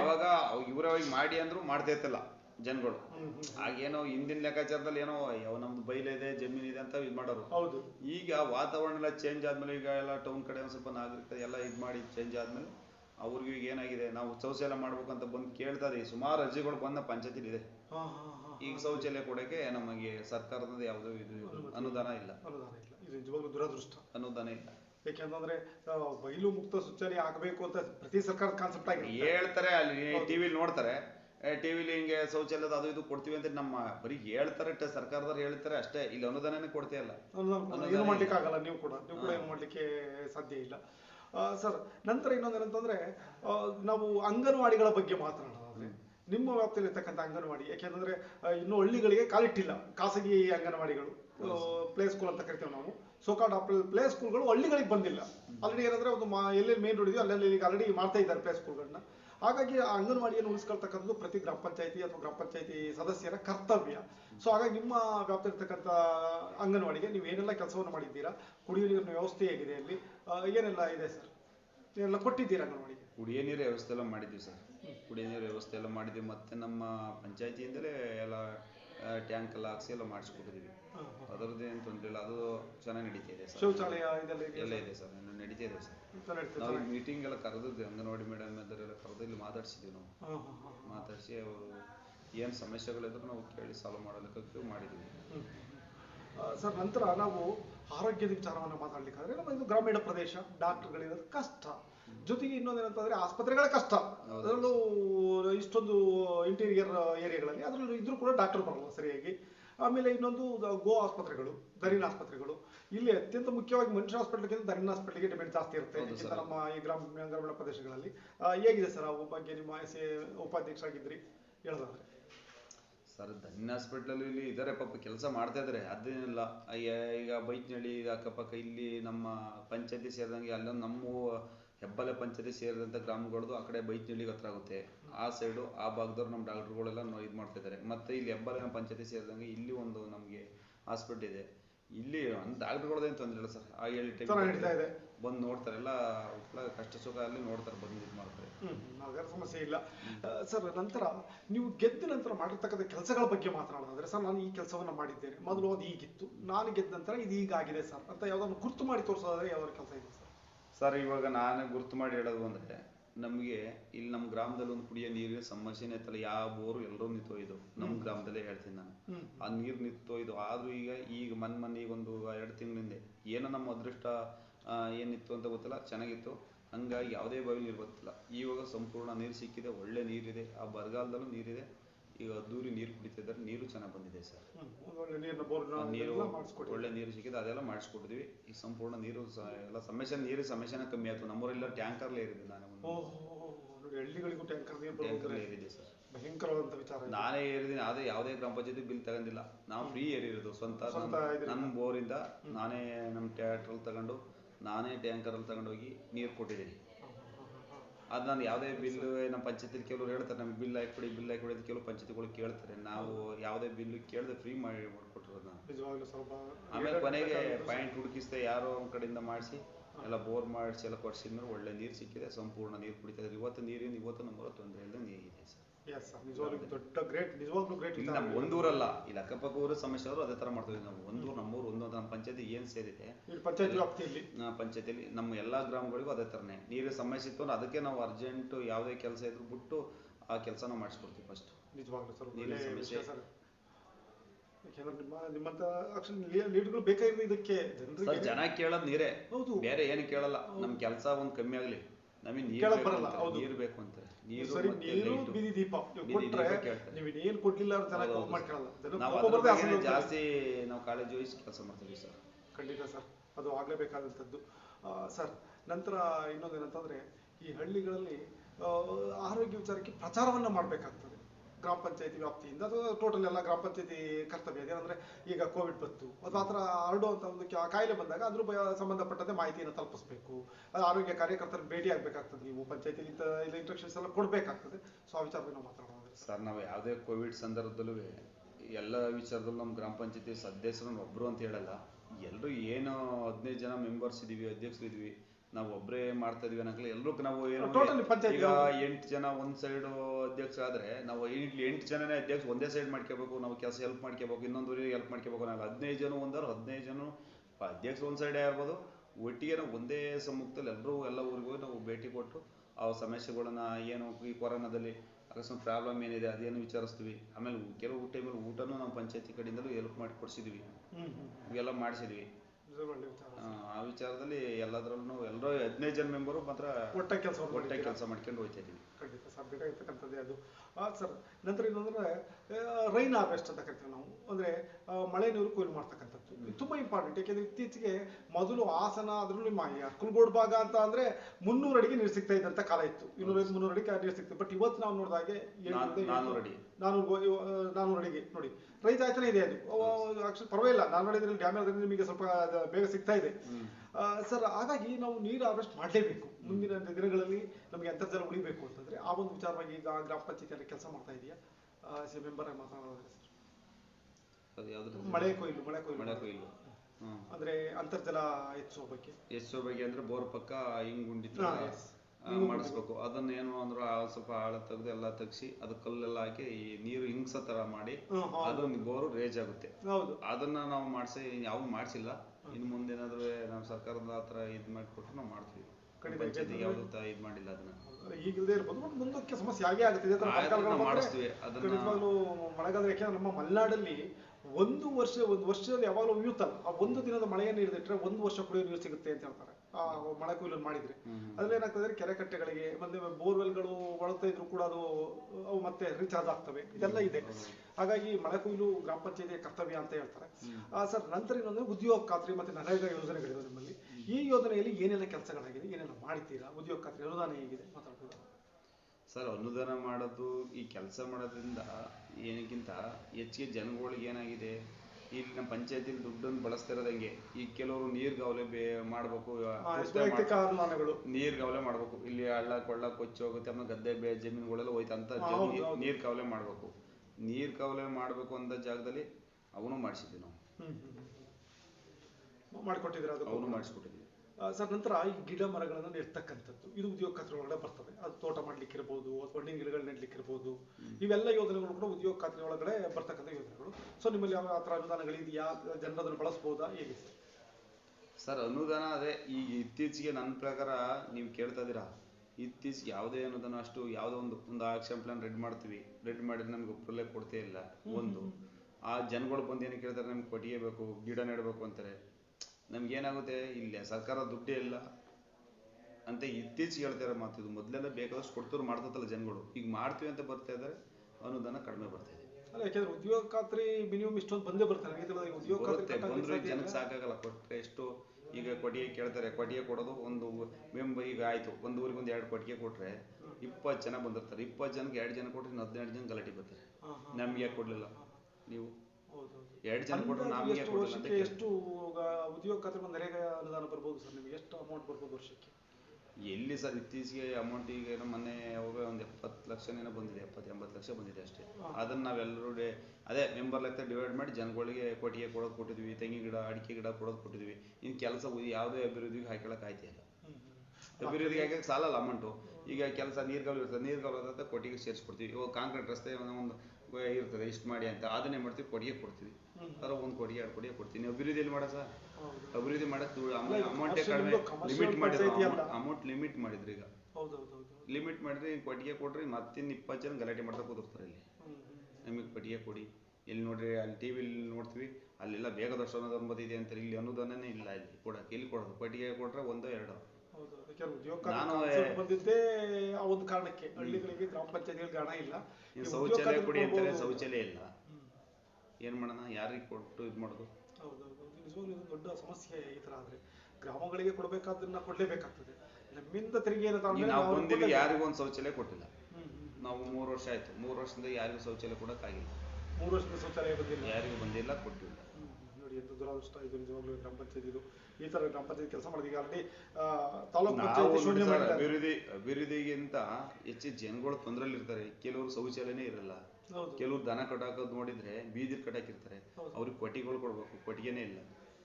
ಅವಾಗ ಇವ್ರವಾಗ ಮಾಡಿ ಅಂದ್ರು ಮಾಡ್ತಾ ಇತ್ತಿಲ್ಲ ಜನಗಳು. ಆಗೇನೋ ಹಿಂದಿನ ಲೆಕ್ಕಾಚಾರದಲ್ಲಿ ಏನೋ ಯಾವ ನಮ್ದು ಬೈಲಿದೆ ಜಮೀನು ಇದೆ ಅಂತ ಇದು ಮಾಡೋರು. ಹೌದು. ಈಗ ವಾತಾವರಣ ಎಲ್ಲ ಚೇಂಜ್ ಆದ್ಮೇಲೆ ಈಗ ಎಲ್ಲ ಟೌನ್ ಕಡೆ ಒಂದ್ ಸ್ವಲ್ಪ ನಾಗರಿಕತೆ ಎಲ್ಲ ಇದು ಮಾಡಿ ಚೇಂಜ್ ಆದ್ಮೇಲೆ ಅವ್ರಿಗೆ ಈಗ ಏನಾಗಿದೆ ನಾವು ಶೌಚಾಲಯ ಮಾಡ್ಬೇಕು ಅಂತ ಬಂದು ಕೇಳ್ತಾರೆ ಸುಮಾರು ಅರ್ಜಿಗಳು ಬಂದ ಪಂಚಾಯತಿಲಿ ಇದೆ. ಈಗ ಶೌಚಾಲಯ ಕೊಡಕ್ಕೆ ನಮಗೆ ಸರ್ಕಾರದ ಯಾವುದೋ ಇದು ಅನುದಾನ ಇಲ್ಲ. ನಿಜವಾಗ್ಲೂ ದುರದೃಷ್ಟ. ಅನುದಾನ ಇಲ್ಲ. ಯಾಕೆಂತಂದ್ರೆ ಬಯಲು ಮುಕ್ತ ಶೌಚಾಲಯ ಆಗಬೇಕು ಅಂತ ಪ್ರತಿ ಸರ್ಕಾರದ ಕಾನ್ಸೆಪ್ಟ್ ಆಗಿ ಹೇಳ್ತಾರೆ ಅಲ್ಲಿ ಟಿವಿಲಿ ನೋಡ್ತಾರೆ. ಟಿವಿಲಿ ಹಿಂಗೆ ಶೌಚಾಲಯದ ಅದು ಇದು ಕೊಡ್ತೀವಿ ಅಂತ ನಮ್ಮ ಬರೀ ಹೇಳ್ತಾರೆ ಟ- ಸರ್ಕಾರದವ್ರು ಹೇಳ್ತಾರೆ ಅಷ್ಟೇ. ಇಲ್ಲಿ ಅನುದಾನನೇ ಕೊಡ್ತೇ ಇಲ್ಲ ಅನುದಾನ ಕೊಡಲ್ಲ. ಏನು ಮಾಡ್ಲಿಕ್ಕೆ ಆಗಲ್ಲ ನೀವು ಕೂಡ. ನೀವು ಕೂಡ ಏನು ಮಾಡ್ಲಿಕ್ಕೆ ಸಾಧ್ಯ ಇಲ್ಲ. ಸರ್ ನಂತರ ಇನ್ನೊಂದೇನಂತಂದ್ರೆ ಏನಂತಂದ್ರೆ ನಾವು ಅಂಗನವಾಡಿಗಳ ಬಗ್ಗೆ ಮಾತನಾಡೋದಾದ್ರೆ ನಿಮ್ಮ ವ್ಯಾಪ್ತಿಯಲ್ಲಿ ಇರ್ತಕ್ಕಂಥ ಅಂಗನವಾಡಿ ಯಾಕೆಂದ್ರೆ ಇನ್ನು ಹಳ್ಳಿಗಳಿಗೆ ಕಾಲಿಟ್ಟಿಲ್ಲ. ಖಾಸಗಿ ಅಂಗನವಾಡಿಗಳು ಪ್ಲೇ ಸ್ಕೂಲ್ ಅಂತ ಕರಿತೇವೆ ನಾವು. ಸೋಕಾಡ್ ಪ್ಲೇ ಸ್ಕೂಲ್ಗಳು ಹಳ್ಳಿಗಳಿಗೆ ಬಂದಿಲ್ಲ. ಆಲ್ರೆಡಿ ಏನಂದ್ರೆ ಒಂದು ಎಲ್ಲೆಲ್ಲಿ ಮೇನ್ ರೋಡ್ ಇದೆಯೋ ಅಲ್ಲೆಲ್ಲಿ ಈಗ ಆಲ್ರೆಡಿ ಮಾಡ್ತಾ ಇದ್ದಾರೆ ಪ್ಲೇ ಸ್ಕೂಲ್ಗಳನ್ನ. ಹಾಗಾಗಿ ಆ ಅಂಗನವಾಡಿಯನ್ನು ಉಳಿಸ್ಕೊಳ್ತಕ್ಕಂಥದ್ದು ಪ್ರತಿ ಗ್ರಾಮ ಪಂಚಾಯತಿ ಅಥವಾ ಗ್ರಾಮ ಪಂಚಾಯತಿ ಸದಸ್ಯರ ಕರ್ತವ್ಯ. ಸೊ ಹಾಗಾಗಿ ನಿಮ್ಮ ವ್ಯಾಪ್ತಿ ಇರ್ತಕ್ಕಂಥ ಅಂಗನವಾಡಿಗೆ ನೀವು ಏನೆಲ್ಲ ಕೆಲಸವನ್ನು ಮಾಡಿದ್ದೀರಾ? ಕುಡಿಯುವ ನೀರಿನ ವ್ಯವಸ್ಥೆ ಹೇಗಿದೆ ಅಲ್ಲಿ? ಏನೆಲ್ಲ ಇದೆ ಸರ್? ಏನೆಲ್ಲ ಕೊಟ್ಟಿದ್ದೀರಾ ಅಂಗನವಾಡಿಗೆ? ಕುಡಿಯೋ ನೀರು ವ್ಯವಸ್ಥೆ ಎಲ್ಲ ಮಾಡಿದ್ದೀವಿ ಸರ್. ಕುಡಿಯೋ ನೀರು ವ್ಯವಸ್ಥೆ ಎಲ್ಲ ಮಾಡಿದ್ದೀವಿ. ಮತ್ತೆ ನಮ್ಮ ಪಂಚಾಯತಿಯಿಂದಲೇ ಎಲ್ಲ ಟ್ಯಾಂಕ್ ಎಲ್ಲ ಹಾಕ್ಸಿ ಎಲ್ಲ ಮಾಡಿಸ್ಕೊಟ್ಟಿದ್ದೀವಿ. ಅದರದ್ದು ಏನು ತೊಂದರೆ ಇಲ್ಲ ಅದು ಚೆನ್ನಾಗಿ ನಡೀತಾ ಇದೆ ಸರ್. ಶೌಚಾಲಯ ಇದೆಲ್ಲ ಎಲ್ಲ ಇದೆ ಸರ್ ಇನ್ನು ನಡೀತಾ ಇದೆ ಸರ್. ನಾವು ಮೀಟಿಂಗ್ ಎಲ್ಲ ಕರೆದಿದ್ದೆ ಅಂಗನವಾಡಿ ಮೇಡಮ್ ಅದರೆಲ್ಲ ಕರೆದು ಇಲ್ಲಿ ಮಾತಾಡ್ಸಿದ್ವಿ ನಾವು. ಹಾ, ಹಾ, ಹಾ, ಹಾ. ಮಾತಾಡಿಸಿ ಅವರು ಏನು ಸಮಸ್ಯೆಗಳಿದ್ರು ನಾವು ಕೇಳಿ ಸಾಲ್ವ್ ಮಾಡೋದಕ್ಕೆ ಮಾಡಿದ್ವಿ. ಸರ್ ನಂತರ ನಾವು ಆರೋಗ್ಯದ ವಿಚಾರವನ್ನು ಮಾತಾಡ್ಲಿಕ್ಕಾದ್ರೆ ನಮ್ಮ ಇದು ಗ್ರಾಮೀಣ ಪ್ರದೇಶ ಡಾಕ್ಟರ್ಗಳಿರೋದು ಕಷ್ಟ. ಜೊತೆಗೆ ಇನ್ನೊಂದೇನಂತಂದ್ರೆ ಆಸ್ಪತ್ರೆಗಳ ಕಷ್ಟ. ಅದರಲ್ಲೂ ಇಷ್ಟೊಂದು ಇಂಟೀರಿಯರ್ ಏರಿಯಾಗಳಲ್ಲಿ ಅದರಲ್ಲೂ ಇದ್ರೂ ಕೂಡ ಡಾಕ್ಟರ್ ಬರಲ್ಲ ಸರಿಯಾಗಿ. ಆಮೇಲೆ ಇನ್ನೊಂದು ಗೋ ಆಸ್ಪತ್ರೆಗಳು ದರಿನ ಆಸ್ಪತ್ರೆಗಳು. ಇಲ್ಲಿ ಅತ್ಯಂತ ಮುಖ್ಯವಾಗಿ ಮನುಷ್ಯ ಹಾಸ್ಪಿಟಲ್ಗಿಂತ ದರಿನ ಹಾಸ್ಪಿಟಲ್ಗೆ ಡಿಮ್ಯಾಂಡ್ ಜಾಸ್ತಿ ಇರುತ್ತೆ. ನಮ್ಮ ಈ ಗ್ರಾಮ ಗ್ರಾಮೀಣ ಪ್ರದೇಶಗಳಲ್ಲಿ. ಹೇಗಿದೆ ಸರ್ ಆ ಬಗ್ಗೆ ನಿಮ್ಮ ಸಿ ಉಪಾಧ್ಯಕ್ಷ ಆಗಿದ್ರಿ ಹೇಳೋದಾದ್ರೆ. ಸರ್ ಧನ್ಯ ಹಾಸ್ಪಿಟ್ಲಲ್ಲಿ ಇಲ್ಲಿ ಇದಾರೆ ಪಾಪ ಕೆಲಸ ಮಾಡ್ತಾ ಇದ್ರೆ. ಅದೇನಿಲ್ಲ. ಅಯ್ಯ, ಈಗ ಬೈಕ್ನಳ್ಳಿ ಅಕ್ಕಪಕ್ಕ ಇಲ್ಲಿ ನಮ್ಮ ಪಂಚಾಯತಿ ಸೇರಿದಂಗೆ ಅಲ್ಲೊಂದು ನಮ್ಮ ಹೆಬ್ಬಲೆ ಪಂಚಾಯತಿ ಸೇರಿದಂತ ಗ್ರಾಮಗಳದ್ದು ಆ ಕಡೆ ಬೈತ್ನಳ್ಳಿಗೆ ಹತ್ರ ಆಗುತ್ತೆ. ಆ ಸೈಡು ಆ ಭಾಗದವ್ರು ನಮ್ಮ ಡಾಕ್ಟರ್ಗಳೆಲ್ಲ ಇದು ಮಾಡ್ತಾ ಇದ್ದಾರೆ ಮತ್ತೆ ಇಲ್ಲಿ ಹೆಬ್ಬಲೆ ಪಂಚಾಯತಿ ಸೇರಿದಂಗೆ ಇಲ್ಲಿ ಒಂದು ನಮಗೆ ಹಾಸ್ಪಿಟ್ಲ್ ಇದೆ. ಇಲ್ಲಿ ಡಾಕ್ಟರ್ಗಳದೇನು ತೊಂದರೆ ಇಲ್ಲ ಸರ್. ಆ ಹೇಳಿ ಬಂದು ನೋಡ್ತಾರೆ. ಎಲ್ಲ ಕಷ್ಟ ಸುಖ ಅಲ್ಲಿ ನೋಡ್ತಾರೆ ಬಂದು ಇದು ಮಾಡ್ತಾರೆ. ಸಮಸ್ಯೆ ಇಲ್ಲ. ಸರ್ ನಂತರ ನೀವು ಗೆದ್ದ ನಂತರ ಮಾಡಿರ್ತಕ್ಕಂಥ ಕೆಲಸಗಳ ಬಗ್ಗೆ ಮಾತನಾಡೋದಾದ್ರೆ ಸರ್ ನಾನು ಈ ಕೆಲಸವನ್ನು ಮಾಡಿದ್ದೇನೆ. ಮೊದಲು ಅದು ಈಗಿತ್ತು ನಾನು ಗೆದ್ದ ನಂತರ ಇದು ಆಗಿದೆ ಸರ್ ಅಂತ ಯಾವ್ದಾದ್ರು ಗುರ್ತು ಮಾಡಿ ತೋರಿಸೋದಾದ್ರೆ ಯಾವ್ದಾದ್ರು ಕೆಲಸ ಇದೆ ಸರ್? ಸರ್ ಇವಾಗ ನಾನು ಗುರ್ತು ಮಾಡಿ ಹೇಳೋದು ಅಂದರೆ ನಮಗೆ ಇಲ್ಲಿ ನಮ್ಮ ಗ್ರಾಮದಲ್ಲಿ ಒಂದು ಕುಡಿಯೋ ನೀರಿನ ಸಮಸ್ಯೆನೇ ಇತ್ತಲ್ಲ ಯಾವ ಬೋರು ಎಲ್ಲರೂ ನಿಂತೋಯ್ದು ನಮ್ಮ ಗ್ರಾಮದಲ್ಲೇ ಹೇಳ್ತೀನಿ ನಾನು. ಆ ನೀರು ನಿಂತೋಯ್ದು ಆದ್ರೂ ಈಗ ಈಗ ಮನ್ ಮನೆ ಒಂದು ಎರಡು ತಿಂಗಳಿಂದ ಏನೋ ನಮ್ಮ ಅದೃಷ್ಟ ಏನಿತ್ತು ಅಂತ ಗೊತ್ತಿಲ್ಲ ಚೆನ್ನಾಗಿತ್ತು. ಹಂಗಾಗಿ ಯಾವುದೇ ಬಾವಿ ನೀರು ಗೊತ್ತಿಲ್ಲ ಇವಾಗ ಸಂಪೂರ್ಣ ನೀರು ಸಿಕ್ಕಿದೆ ಒಳ್ಳೆ ನೀರಿದೆ. ಆ ಬರಗಾಲದಲ್ಲೂ ನೀರಿದೆ. ಈಗ ದೂರಿ ನೀರು ಕುಡಿತಿದ್ದಾರೆ ನೀರು ಚೆನ್ನಾಗಿ ಬಂದಿದೆ ಸರ್. ನೀರು ಒಳ್ಳೆ ನೀರು ಸಿಕ್ಕಿದೆ ಅದೆಲ್ಲ ಮಾಡಿಸ್ಕೊಟ್ಟಿದ್ವಿ. ಈ ಸಂಪೂರ್ಣ ನೀರು ಎಲ್ಲ ಸಮಸ್ಯೆ ನೀರು ಸಮಸ್ಯೆನ ಕಮ್ಮಿ ಆಯ್ತು. ನಮ್ಮೂರೆಲ್ಲ ಟ್ಯಾಂಕರ್ಲೇ ಏರಿದೆ ನಾನು. ಹಳ್ಳಿಗಳಿಗೂ ಟ್ಯಾಂಕರ್ ಟ್ಯಾಂಕರ್ ಏರಿದೆ ಸರ್. ವಿಚಾರ ನಾನೇ ಏರಿದ್ದೀನಿ ಅದೇ ಯಾವುದೇ ಗ್ರಾಮ ಪಂಚಾಯತಿ ಬಿಲ್ ತಗೊಂಡಿಲ್ಲ. ನಾವು ಫ್ರೀ ಏರಿರೋದು ಸ್ವಂತ. ನನ್ನ ಬೋರಿಂದ. ನಾನೇ ನಮ್ಮ ಟ್ಯಾಕ್ಟ್ರಲ್ಲಿ ತಗೊಂಡು ನಾನೇ ಟ್ಯಾಂಕರಲ್ಲಿ ತಗೊಂಡೋಗಿ ನೀರು ಕೊಟ್ಟಿದ್ದೀನಿ. ಅದು ನಾನು ಯಾವುದೇ ಬಿಲ್ ನಮ್ಮ ಪಂಚಾಯತಿಲಿ ಕೆಲವರು ಹೇಳ್ತಾರೆ ನಮ್ಗೆ ಬಿಲ್ ಹಾಕ್ಬಿಡಿ ಬಿಲ್ ಹಾಕ್ಬಿಡಿ ಅಂತ ಕೆಲವು ಪಂಚಾಯತಿಗಳು ಕೇಳ್ತಾರೆ. ನಾವು ಯಾವುದೇ ಬಿಲ್ ಕೇಳಿದ್ರೆ ಫ್ರೀ ಮಾಡಿ ಮಾಡಿಕೊಟ್ಟಿರೋದು ಆಮೇಲೆ ಕೊನೆಗೆ ಪಾಯಿಂಟ್ ಹುಡುಕಿಸ್ದೆ ಯಾರೋ ಒಂದು ಕಡೆಯಿಂದ ಮಾಡಿಸಿ ಎಲ್ಲ ಬೋರ್ ಮಾಡಿಸಿ ಎಲ್ಲ ಕೊಡ್ಸಿದ್ಮೇಲೆ ಒಳ್ಳೆ ನೀರು ಸಿಕ್ಕಿದೆ ಸಂಪೂರ್ಣ ನೀರು ಕುಡಿತಾ ಇದ್ದಾರೆ ಇವತ್ತು ನೀರಿನ ಇವತ್ತು ನಮ್ಗೆ ತೊಂದರೆ ಇಲ್ಲದೆ ನೀರಿದೆ ನಮ್ಮ ಒಂದೂರಲ್ಲ ಇಲ್ಲಿ ಅಕ್ಕಪಕ್ಕ ಊರ ಸಮಸ್ಯೆ ಆದ್ರೂ ಅದೇ ತರ ಮಾಡ್ತೀವಿ ನಾವು. ಒಂದೂರು ನಮ್ಮೂರು ಒಂದೊಂದು ನಮ್ಮ ಪಂಚಾಯತಿ ಏನ್ ಸೇರಿದೆ ಇಲ್ಲಿ ಪಂಚಾಯತ್ ವ್ಯಾಪ್ತಿಯಲ್ಲಿ. ಆ, ಪಂಚಾಯತಿಲಿ ನಮ್ಮ ಎಲ್ಲಾ ಗ್ರಾಮಗಳಿಗೂ ಅದೇ ತರನೇ. ನೀರಿನ ಸಮಸ್ಯೆ ಇತ್ತು ಅಂದ್ರೆ ಅದಕ್ಕೆ ನಾವು ಅರ್ಜೆಂಟ್ ಯಾವುದೇ ಕೆಲಸ ಇದ್ರು ಬಿಟ್ಟು ಆ ಕೆಲಸನ ಮಾಡಿಸ್ಕೊಡ್ತೀವಿ ಫಸ್ಟ್ ನಿಜವಾಗ್ಲೂ ಸರ್ ನೀರಿನ ಸಮಸ್ಯೆ. ನಿಮ್ಮ ನಿಮ್ಮಂತ ಲೀಡ್ಗಳು ಬೇಕಾಗಿರೋದು ಇದಕ್ಕೆ. ಜನ ಕೇಳೋದ್ ನೀರೇ. ಹೌದು. ಬೇರೆ ಏನು ಕೇಳಲ್ಲ. ನಮ್ ಕೆಲಸ ಒಂದ್ ಕಮ್ಮಿ ಆಗ್ಲಿ. ನಮಗೆ ನೀರು ಬೇಕು ಬರಲ್ಲ, ಸರಿ ನೀರು. ಬೀದಿ ದೀಪ. ನೀವು ಕೊಟ್ರೆ ನೀವು ಇನ್ನೇನು ಕೊಡ್ಲಿಲ್ಲ ಅಂತ ಜನ ಕೋಪ. ಮಾಡ್ಕೊಳ್ಳಲ್ಲ. ಜನ ನಾವು ಕೋಪ ಅದ್ರ ಬರದೆ ಬಗ್ಗೆನೇ ಜಾಸ್ತಿ ನಾವು ಕಾಳಜಿ ವಹಿಸಿ ಕೆಲಸ ಮಾಡ್ತೀವಿ ಸರ್. ಖಂಡಿತ ಸರ್. ಅದು ಆಗಲೇಬೇಕಾದಂಥದ್ದು. ಸರ್ ನಂತರ ಇನ್ನೊಂದೇನಂತಂದ್ರೆ ಈ ಹಳ್ಳಿಗಳಲ್ಲಿ ಆ, ಆರೋಗ್ಯ ವಿಚಾರಕ್ಕೆ ಪ್ರಚಾರವನ್ನ ಮಾಡಬೇಕಾಗ್ತದೆ. ಗ್ರಾಮ ಪಂಚಾಯತಿ ವ್ಯಾಪ್ತಿಯಿಂದ ಅದು ಟೋಟಲ್ ಎಲ್ಲ ಗ್ರಾಮ ಪಂಚಾಯತಿ ಕರ್ತವ್ಯ ಏನಂದ್ರೆ ಈಗ ಕೋವಿಡ್ ಬಂತು. ಅಥವಾ ಆ ಥರ ಹರಡುವಂಥ ಒಂದು ಕ್ಯಾ- ಕಾಯಿಲೆ ಬಂದಾಗ ಅದ್ರ ಸಂಬಂಧಪಟ್ಟಂತೆ ಮಾಹಿತಿಯನ್ನು ತಲುಪಿಸ್ಬೇಕು. ಆರೋಗ್ಯ ಕಾರ್ಯಕರ್ತರು ಭೇಟಿ ಆಗ್ಬೇಕಾಗ್ತದೆ. ನೀವು ಪಂಚಾಯತಿಲಿ ಇಲ್ಲಿ ಇಂಟ್ರಕ್ಷನ್ಸ್ ಎಲ್ಲ ಕೊಡಬೇಕಾಗ್ತದೆ. ಸೊ, ಆ ವಿಚಾರದಲ್ಲಿ ನಾವು ಮಾತಾಡೋಣ ಸರ್, ನಾವು ಯಾವುದೇ ಕೋವಿಡ್ ಸಂದರ್ಭದಲ್ಲೂ ಎಲ್ಲ ವಿಚಾರದಲ್ಲೂ ನಮ್ಮ ಗ್ರಾಮ ಪಂಚಾಯತಿ ಸದಸ್ಯರನ್ನು ಒಬ್ಬರು ಅಂತ ಹೇಳಲ್ಲ. ಎಲ್ಲರೂ ಏನು ಹದಿನೈದು ಜನ ಮೆಂಬರ್ಸ್ ಇದ್ದೀವಿ, ಅಧ್ಯಕ್ಷರು ಇದೀವಿ ನಾವು ಒಬ್ಬರೇ ಮಾಡ್ತಾ ಇದೀವಿ ಅನ್ನೋಕ್ಕಿಲ್ಲ ಎಲ್ಲರೂ ನಾವು ಪಂಚಾಯ್ತಿ ಈಗ ಎಂಟು ಜನ ಒಂದ್ ಸೈಡ್ ಅಧ್ಯಕ್ಷ ಆದ್ರೆ ನಾವು ಇಲ್ಲಿ ಎಂಟು ಜನನೇ ಅಧ್ಯಕ್ಷ ಒಂದೇ ಸೈಡ್ ಮಾಡ್ಕೋಬೇಕು ನಾವು ಕೆಲಸ ಹೆಲ್ಪ್ ಮಾಡ್ಕೋಬೇಕು ಇನ್ನೊಂದೂರಿಗೆ ಹೆಲ್ಪ್ ಮಾಡ್ಕೋಬೇಕು ನಾವು ಹದಿನೈದು ಜನ ಒಂದಾರು ಹದಿನೈದು ಜನ ಅಧ್ಯಕ್ಷ ಒಂದ್ ಸೈಡೇ ಆಗ್ಬೋದು ಒಟ್ಟಿಗೆ ನಾವು ಒಂದೇ ಸಮ್ಮುಖದಲ್ಲಿ ಎಲ್ಲರೂ ಎಲ್ಲ ಊರಿಗೆ ಹೋಗಿ ನಾವು ಭೇಟಿ ಕೊಟ್ಟು ಆ ಸಮಸ್ಯೆಗಳನ್ನ ಏನು ಈ ಕೊರೋನಾದಲ್ಲಿ ಅಕಸ್ಮಾತ್ ಪ್ರಾಬ್ಲಮ್ ಏನಿದೆ ಅದೇನು ವಿಚಾರಿಸ್ತೀವಿ. ಆಮೇಲೆ ಕೆಲವು ಟೈಮಲ್ಲಿ ಊಟನೂ ನಮ್ಮ ಪಂಚಾಯತಿ ಕಡೆಯಿಂದಲೂ ಹೆಲ್ಪ್ ಮಾಡಿ ಕೊಡ್ಸಿದ್ವಿ ಇವೆಲ್ಲ ಮಾಡಿಸಿದ್ವಿ. ಆ, ವಿಚಾರದಲ್ಲಿ ಎಲ್ಲದರಲ್ಲೂ ಎಲ್ಲರೂ ಹದಿನೈದು ಜನ ಮೆಂಬರು ಮಾತ್ರ ಒಟ್ಟಾಗಿ ಕೆಲಸ ಒಟ್ಟಾಗಿ ಕೆಲಸ ಮಾಡ್ಕೊಂಡು ಹೋಗ್ತಾ ಇದೀವಿ ಖಂಡಿತ ಸರ್ ಬೇಕಾಗಿರ್ತಕ್ಕಂಥದ್ದೇ ಅದು ಸರ್ ನಂತರ ಇನ್ನೊಂದ್ರೆ ರೈನ್ ಹಾರ್ವೆಸ್ಟ್ ಅಂತ ಕರಿತೀವಿ ನಾವು. ಅಂದ್ರೆ ಮಳೆ ನೀರು ಕೊಯ್ಲು ಮಾಡ್ತಕ್ಕಂಥದ್ದು. ತುಂಬಾ ಇಂಪಾರ್ಟೆಂಟ್ ಯಾಕೆಂದ್ರೆ ಇತ್ತೀಚೆಗೆ ಮೊದಲು ಹಾಸನ ಅದ್ರಲ್ಲಿ ನಿಮ್ಮ ಈ ಭಾಗ ಅಂತ ಅಂದ್ರೆ ಮುನ್ನೂರು ಅಡಿಗೆ ನೀರು ಸಿಗ್ತಾ ಇದ್ದಂತ ಕಾಲ ಇತ್ತು. ಇನ್ನೂರೈದು ಮುನ್ನೂರು ಅಡಿಗೆ ನೀರು ಸಿಗ್ತದೆ ಬಟ್ ಇವತ್ತು ನಾವು ನೋಡಿದಾಗೆ ನಾನ್- ನಾನ್ನೂರು ಅಡಿ. ನಾನೂರು ನಾನು ಅಡಿಗೆ ನೋಡಿ. ರೈತ ಆಯ್ತಾನೆ ಇದೆ ಅದು. ಆಕ್ಚುಲಿ ಪರವಾಗಿಲ್ಲ. ನಾನ್ನೂರು ಅಡಿಯಲ್ಲಿ ಡ್ಯಾಮ್ ಇರೋದ್ರಿಂದ ನಿಮಗೆ ಸ್ವಲ್ಪ ಬೇಗ ಸಿಗ್ತಾ ಇದೆ. ಸರ್ ಹಾಗಾಗಿ ನಾವು ನೀರು ಹಾರ್ವೆಸ್ಟ್ ಮಾಡಲೇಬೇಕು. ಮುಂದಿನ ದಿನಗಳಲ್ಲಿ ನಮಗೆ ಅಂತರ್ಜಲ ಉಳಿಬೇಕು ಅಂತಂದ್ರೆ ಆ ಒಂದು ವಿಚಾರವಾಗಿ ಈಗ ಗ್ರಾಮ ಪಂಚಾಯತಿಯಲ್ಲಿ ಕೆಲಸ ಮಾಡ್ತಾ ಇದೆಯಾ? ಸಿ ಮೆಂಬರ್ ಮಾತಾಡೋದ್ರೆ ಸರ್. ಮಳೆ ಕೊಯ್ಲು ಮಳೆ ಕೊಯ್ಲು. ಮಳೆ ಕೊಯ್ಲು. ಅಂದ್ರೆ ಅಂತರ್ಜಲ ಹೆಚ್ಚುವ ಬಗ್ಗೆ. ಹೆಚ್ಚುವ ಬಗ್ಗೆ ಅಂದ್ರೆ ಬೋರ್ ಪಕ್ಕ ಹಿಂಗ್ ಗುಂಡಿ ಹಾ, yes. ಮಾಡಿಸ್ಬೇಕು. ಅದನ್ನ ಏನು ಅಂದ್ರೆ ಸ್ವಲ್ಪ ಆಳ ತೆಗೆದು ಎಲ್ಲ ತೆಗ್ಸಿ ಅದು ಕಲ್ಲೆಲ್ಲ ಹಾಕಿ ಈ ನೀರು ಹಿಂಗ್ಸ ತರ ಮಾಡಿ ಅದೊಂದು ಬೋರು ರೇಜ್ ಆಗುತ್ತೆ. ಹೌದು. ಅದನ್ನ ನಾವು ಮಾಡಿಸಿ ಯಾವ ಮಾಡಿಸಿಲ್ಲ. ಇನ್ ಮುಂದೆ ಏನಾದ್ರು ನಮ್ಮ ಸರ್ಕಾರದ ಹತ್ರ ಇದ್ ಮಾಡಿಕೊಟ್ರೆ ನಾವು ಮಾಡ್ತೀವಿ. ಯಾವ್ದು ಇದ್ ಮಾಡಿಲ್ಲ ಅದನ್ನ. ಈಗಿಲ್ಲದೆ ಇರ್ಬೋದು ಬಟ್ ಮುಂದಕ್ಕೆ ಸಮಸ್ಯೆ ಆಗೇ ಆಗುತ್ತೆ. ಮಾಡಿಸ್ತೀವಿ. ಅದನ್ನ- ಮಳೆಗಾಲ ಯಾಕೆಂದ್ರೆ ನಮ್ಮ ಮಲೆನಾಡಲ್ಲಿ ಒಂದು ವರ್ಷ ಒಂದು ವರ್ಷದಲ್ಲಿ ಯಾವಾಗಲೂ ಉಳಿಯುತ್ತಲ್ಲ ಆ ಒಂದು ದಿನದ ಮಳೆಯನ್ನು ಹಿಡಿದಿಟ್ರೆ ಒಂದು ವರ್ಷ ಕುಡಿಯೋ ನೀರು ಸಿಗುತ್ತೆ ಅಂತ ಹೇಳ್ತಾರೆ. ಆ ಮಳೆ ಕೊಯ್ಲು ಮಾಡಿದ್ರೆ. ಅದ್ರಲ್ಲಿ ಏನಾಗ್ತದೆ ಕೆರೆ ಕಟ್ಟೆಗಳಿಗೆ ಮತ್ತೆ ಬೋರ್ವೆಲ್ಗಳು ಒಳತಾ ಇದ್ರು ಕೂಡ ಅದು ಅವು ಮತ್ತೆ ರೀಚಾರ್ಜ್ ಆಗ್ತವೆ. ಇದೆಲ್ಲ ಇದೆ. ಹಾಗಾಗಿ ಮಳೆ ಕೊಯ್ಲು ಗ್ರಾಮ ಪಂಚಾಯತಿಯ ಕರ್ತವ್ಯ ಅಂತ ಹೇಳ್ತಾರೆ. ಸರ್ ನಂತರ ಇನ್ನೊಂದು ಉದ್ಯೋಗ ಖಾತ್ರಿ ಮತ್ತೆ ನರೇಗಾ ಯೋಜನೆಗಳಿವೆ ನಿಮ್ಮಲ್ಲಿ. ಈ ಯೋಜನೆಯಲ್ಲಿ ಏನೆಲ್ಲ ಕೆಲಸಗಳಾಗಿದೆ? ಏನೆಲ್ಲ ಮಾಡ್ತೀರಾ ಉದ್ಯೋಗ ಖಾತ್ರಿ ಅನುದಾನ ಹೇಗಿದೆ? ಮಾತಾಡ್ಬೋದು. ಸರ್ ಅನುದಾನ ಮಾಡೋದು ಈ ಕೆಲಸ ಮಾಡೋದ್ರಿಂದ ಏನಕ್ಕಿಂತ ಹೆಚ್ಚಿಗೆ ಜನಗಳಿಗೆ ಏನಾಗಿದೆ? ಇಲ್ಲಿ ನಮ್ಮ ಪಂಚಾಯತಿಲಿ ದುಡ್ಡನ್ನು ಬಳಸ್ತಿರೋದಂಗೆ ಈ ಈಗ ಕೆಲವರು ನೀರ್ಗಾವಲೆ ಬೇ ಮಾಡಬೇಕು ನೀರ್ ನೀರ್ಗಾವಲೆ ಮಾಡಬೇಕು. ಇಲ್ಲಿ ಹಳ್ಳ ಕೊಳ್ಳ ಕೊಚ್ಚಿ ಹೋಗುತ್ತೆ ಆಮೇಲೆ ಗದ್ದೆ ಬೇ ಜಮೀನುಗಳೆಲ್ಲ ಹೋಯ್ತು. ಅಂತ. ನೀರ್ ಕಾವಲೆ ಮಾಡಬೇಕು. ನೀರ್ ಕಾವಲೆ ಮಾಡಬೇಕು ಅಂದ ಜಾಗದಲ್ಲಿ ಅವನು ಮಾಡಿಸಿದ್ವಿ ನಾವು. ಮಾಡಿಕೊಟ್ಟಿದ್ರೆ ಅವನು ಮಾಡಿಸ್ಕೊಟ್ಟಿದ್ವಿ. ಸರ್ ನಂತರ ಈ ಗಿಡ ಮರಗಳನ್ನು ನೆಡ್ತಕ್ಕಂಥದ್ದು. ಇದು ಉದ್ಯೋಗ ಖಾತ್ರಿ ಒಳಗಡೆ ಬರ್ತದೆ. ಅದು ತೋಟ ಮಾಡ್ಲಿಕ್ಕೆ ಇರ್ಬೋದು ಅಥವಾ ಹಣ್ಣಿನ ಗಿಡಗಳು ನೆಡ್ಲಿಕ್ಕೆ ಇರ್ಬೋದು ಇವೆಲ್ಲ ಯೋಜನೆಗಳು ಕೂಡ ಉದ್ಯೋಗ ಖಾತ್ರಿ ಒಳಗಡೆ ಬರ್ತಕ್ಕಂಥ ಯೋಜನೆಗಳು. ಸೊ ನಿಮ್ಮಲ್ಲಿ ಯಾವ ಆ ಥರ ಅನುದಾನಗಳಿದೆಯಾ? ಜನರು ಅದನ್ನು ಬಳಸ್ಬೋದಾ? ಹೇಗೆ ಸರ್? ಸರ್ ಅನುದಾನ ಅದೇ. ಈ ಇತ್ತೀಚೆಗೆ ನನ್ನ ಪ್ರಕಾರ ನೀವು ಕೇಳ್ತಾ ಇದ್ದೀರಾ? ಇತ್ತೀಚೆಗೆ ಯಾವುದೇ ಅನುದಾನ ಅಷ್ಟು ಯಾವುದೋ ಒಂದು ಒಂದು ಆಕ್ಷನ್ ಪ್ಲಾನ್ ರೆಡಿ ಮಾಡ್ತೀವಿ. ರೆಡಿ ಮಾಡಿದ್ರೆ ನಮ್ಗೆ ಒಪ್ಪರಲ್ಲೇ ಕೊಡ್ತೇ ಇಲ್ಲ. ಒಂದು. ಆ ಜನಗಳು ಬಂದು ಏನು ಕೇಳ್ತಾರೆ? ನಮ್ಗೆ ಕೊಟ್ಟಿಗೆ ಬೇಕು ಗಿಡ ನೆಡಬೇಕು ಅಂತಾರೆ. ನಮ್ಗೆ ಏನಾಗುತ್ತೆ ಇಲ್ಲ ಸರ್ಕಾರ ದುಡ್ಡೇ ಇಲ್ಲ ಅಂತ ಇತ್ತೀಚೆಗೆ ಹೇಳ್ತಾರೆ ಮಾತು ಇದು. ಮೊದಲೆಲ್ಲ ಬೇಕಾದಷ್ಟು ಕೊಡ್ತವ್ರು ಮಾಡ್ತತ್ತಲ್ಲ ಜನಗಳು. ಈಗ ಮಾಡ್ತೀವಿ ಅಂತ ಬರ್ತಾ ಇದ್ದಾರೆ ಅನುದಾನ ಕಡಿಮೆ ಬರ್ತಾ ಇದೆ. ಅಲ್ಲ ಯಾಕೆಂದ್ರೆ ಉದ್ಯೋಗ ಖಾತ್ರಿ ಮಿನಿಮಮ್ ಇಷ್ಟೊಂದು ಬಂದೇ ಬರ್ತಾರೆ. ಉದ್ಯೋಗ ಖಾತ್ರಿ ಬಂದ್ರು ಜನಕ್ಕೆ ಸಾಕಾಗಲ್ಲ. ಕೊಟ್ಟರೆ ಎಷ್ಟು? ಈಗ ಕೊಟ್ಟಿಗೆ ಕೇಳ್ತಾರೆ. ಕೊಟ್ಟಿಗೆ ಕೊಡೋದು ಒಂದು ಮೆಂಬ ಈಗ ಆಯ್ತು. ಒಂದು ಊರಿಗೆ ಒಂದು ಎರಡು ಕೊಟ್ಟಿಗೆ ಕೊಟ್ರೆ ಇಪ್ಪತ್ತು ಜನ ಬಂದಿರ್ತಾರೆ. ಇಪ್ಪತ್ತು ಜನಕ್ಕೆ ಎರಡು ಜನ ಕೊಟ್ರೆ ಇನ್ನು ಹದಿನೆಂಟು ಜನ ಗಲಾಟೆ ಬರ್ತಾರೆ. ನಮ್ಗೆ ಯಾಕೆ ಕೊಡ್ಲಿಲ್ಲ? ನೀವು. ಎರಡು ಜನ ಕೊಟ್ಟರು ನಮ್ಗೆ ಎಷ್ಟು ವರ್ಷಕ್ಕೆ ಎಷ್ಟು ಉದ್ಯೋಗ ಖಾತ್ರಿ ಒಂದು ನರೇಗಾ ಅನುದಾನ ಬರ್ಬೋದು ಸರ್ ನಿಮಗೆ? ಎಷ್ಟು ಅಮೌಂಟ್ ಬರ್ಬೋದು ವರ್ಷಕ್ಕೆ? ಎಲ್ಲಿ ಸರ್ ಇತ್ತೀಚೆಗೆ ಅಮೌಂಟ್ ಈಗ ಏನೋ ಮೊನ್ನೆ ಯಾವಾಗ ಒಂದು ಎಪ್ಪತ್ತು ಲಕ್ಷನೇನೋ ಬಂದಿದೆ ಎಪ್ಪತ್ತು ಎಂಬತ್ತು ಲಕ್ಷ ಬಂದಿದೆ ಅಷ್ಟೇ. ಅದನ್ನು ನಾವೆಲ್ಲರೂ ಅದೇ ಮೆಂಬರ್ ಲೆಕ್ಕ ಡಿವೈಡ್ ಮಾಡಿ ಜನಗಳಿಗೆ ಕೊಟ್ಟಿಗೆ ಕೊಡೋದು ಕೊಟ್ಟಿದ್ವಿ ತೆಂಗಿನ ಗಿಡ ಅಡಿಕೆ ಗಿಡ ಕೊಡೋದು ಕೊಟ್ಟಿದ್ವಿ. ಇನ್ನು ಕೆಲಸ ಯಾವುದೇ ಅಭಿವೃದ್ಧಿಗೆ ಹಾಕೊಳಕ್ ಆಯ್ತಿಲ್ಲ. ಅಭಿವೃದ್ಧಿಗೆ ಹಾಕಕ್ಕೆ ಸಾಲಲ್ಲ ಅಮೌಂಟು ಈಗ ಕೆಲಸ ನೀರುಗಳು ಇರ್ತದೆ ನೀರುಗಳು ಅಂತ ಕೊಟ್ಟಿಗೆ ಸೇರಿಸ್ಕೊಡ್ತೀವಿ. ಇವಾಗ ಕಾಂಕ್ರೀಟ್ ರಸ್ತೆ ಒಂದು ಇರ್ತದೆ ಇಷ್ಟು ಮಾಡಿ ಅಂತ ಅದನ್ನೇ ಮಾಡ್ತೀವಿ ಕೊಟ್ಟಿಗೆ ಕೊಡ್ತೀವಿ. ಹ್ಮ್. ಒಂದ್ ಕೊಡಿ ಎರಡು ಕೊಟ್ಟಿಗೆ ಕೊಡ್ತೀನಿ. ಅಭಿವೃದ್ಧಿಯಲ್ಲಿ ಮಾಡೋ ಸರ್. ಅಭಿವೃದ್ಧಿ ಮಾಡಕ್ಕೆ ಅಮೌಂಟ್ ಇದು ಅಮೌಂಟೇ ಕಡಿಮೆ ಲಿಮಿಟ್ ಮಾಡಿದ್ರು. ಅಮೌಂಟ್ ಲಿಮಿಟ್ ಮಾಡಿದ್ರು ಈಗ. ಲಿಮಿಟ್ ಮಾಡಿದ್ರೆ ಈಗ ಕೊಟ್ಟಿಗೆ ಕೊಡ್ರಿ ಮತ್ತಿನ್ ಇಪ್ಪತ್ತು ಜನ ಗಲಾಟೆ ಮಾಡ್ತಾ ಕೂತಿರ್ತಾರೆ ಇಲ್ಲಿ. ನಿಮಗೆ ಪಟ್ಟಿಗೆ ಕೊಟ್ಟಿಗೆ ಕೊಡಿ. ಇಲ್ಲಿ ನೋಡ್ರಿ ಅಲ್ಲಿ ಟಿ ವಿಲಿ ನೋಡ್ತೀವಿ. ಅಲ್ಲೆಲ್ಲ ಬೇಗ ದರ್ಶನ ಬಂದಿದೆ ಅಂತ ಇಲ್ಲಿ ಅನುದಾನನೇ ಇಲ್ಲ ಇಲ್ಲಿ. ಕೊಡಕ್ಕೆ ಇಲ್ಲಿ ಕೊಡೋದು? ಪಟ್ಟಿಗೆ ಕೊಟ್ರೆ ಒಂದೋ ಎರಡೋ. ಬಂದಿದ್ದೇ ಆ ಒಂದು ಕಾರಣಕ್ಕೆ. ಹಳ್ಳಿಗಳಿಗೆ ಗ್ರಾಮ ಪಂಚಾಯತಿಗಳಿಗೆ ಹಣ ಇಲ್ಲ. ಇನ್ನು ಶೌಚಾಲಯ ಕೊಡಿ ಅಂತಾರೆ. ಶೌಚಾಲಯ ಇಲ್ಲ. ಏನ್ ಮಾಡೋಣ? ಯಾರಿಗೆ ಕೊಟ್ಟು ಇದು ಮಾಡೋದು? ಹೌದು. ನಿಜವಾಗ್ಲೂ ಇದು ದೊಡ್ಡ ಸಮಸ್ಯೆ ಈ ತರ ಆದ್ರೆ ಗ್ರಾಮಗಳಿಗೆ ಕೊಡಬೇಕಾದನ್ನ ಕೊಡ್ಲೇಬೇಕಾಗ್ತದೆ. ನಮ್ಮಿಂದ ತೆರಿಗೆ ನಾವು ಯಾರಿಗೂ ಒಂದು ಶೌಚಾಲಯ ಕೊಟ್ಟಿಲ್ಲ. ನಾವು ಮೂರು ವರ್ಷ ಆಯ್ತು. ಮೂರು ವರ್ಷದಿಂದ ಯಾರಿಗೂ ಶೌಚಾಲಯ ಕೊಡಕ್ಕಾಗಿಲ್ಲ. ಮೂರು ವರ್ಷದ ಶೌಚಾಲಯ ಬಂದಿಲ್ಲ. ಯಾರಿಗೂ ಬಂದಿಲ್ಲ ಕೊಟ್ಟಿಲ್ಲ. ನೋಡಿ ಎಂತ ದುರಾದೃಷ್ಟ ಇದು ನಿಜವಾಗ್ಲೂ ಗ್ರಾಮ ಪಂಚಾಯತ್ ಇದು. ಈ ತರ ಗ್ರಾಮ ಪಂಚಾಯತ್ ಕೆಲಸ ಮಾಡಿದ ಈಗ ತಾಲೂಕು ಅಭಿವೃದ್ಧಿ ಅಭಿವೃದ್ಧಿಗಿಂತ ಹೆಚ್ಚು ಜನಗಳು ತೊಂದರೆಯಲ್ಲಿ ಇರ್ತಾರೆ ಕೆಲವರು ಶೌಚಾಲಯನೇ ಇರಲ್ಲ. ಕೆಲವ್ರು ದನ ಕಟ್ಟಾಕೋದು ನೋಡಿದ್ರೆ ಬೀದಿರ್ ಕಟ್ಟಾಕಿರ್ತಾರೆ ಹೌದು. ಅವ್ರಿಗೆ ಕೊಟ್ಟಿಗೆಗಳು ಕೊಡ್ಬೇಕು ಕೊಟ್ಟಿಗೆನೇ ಇಲ್ಲ.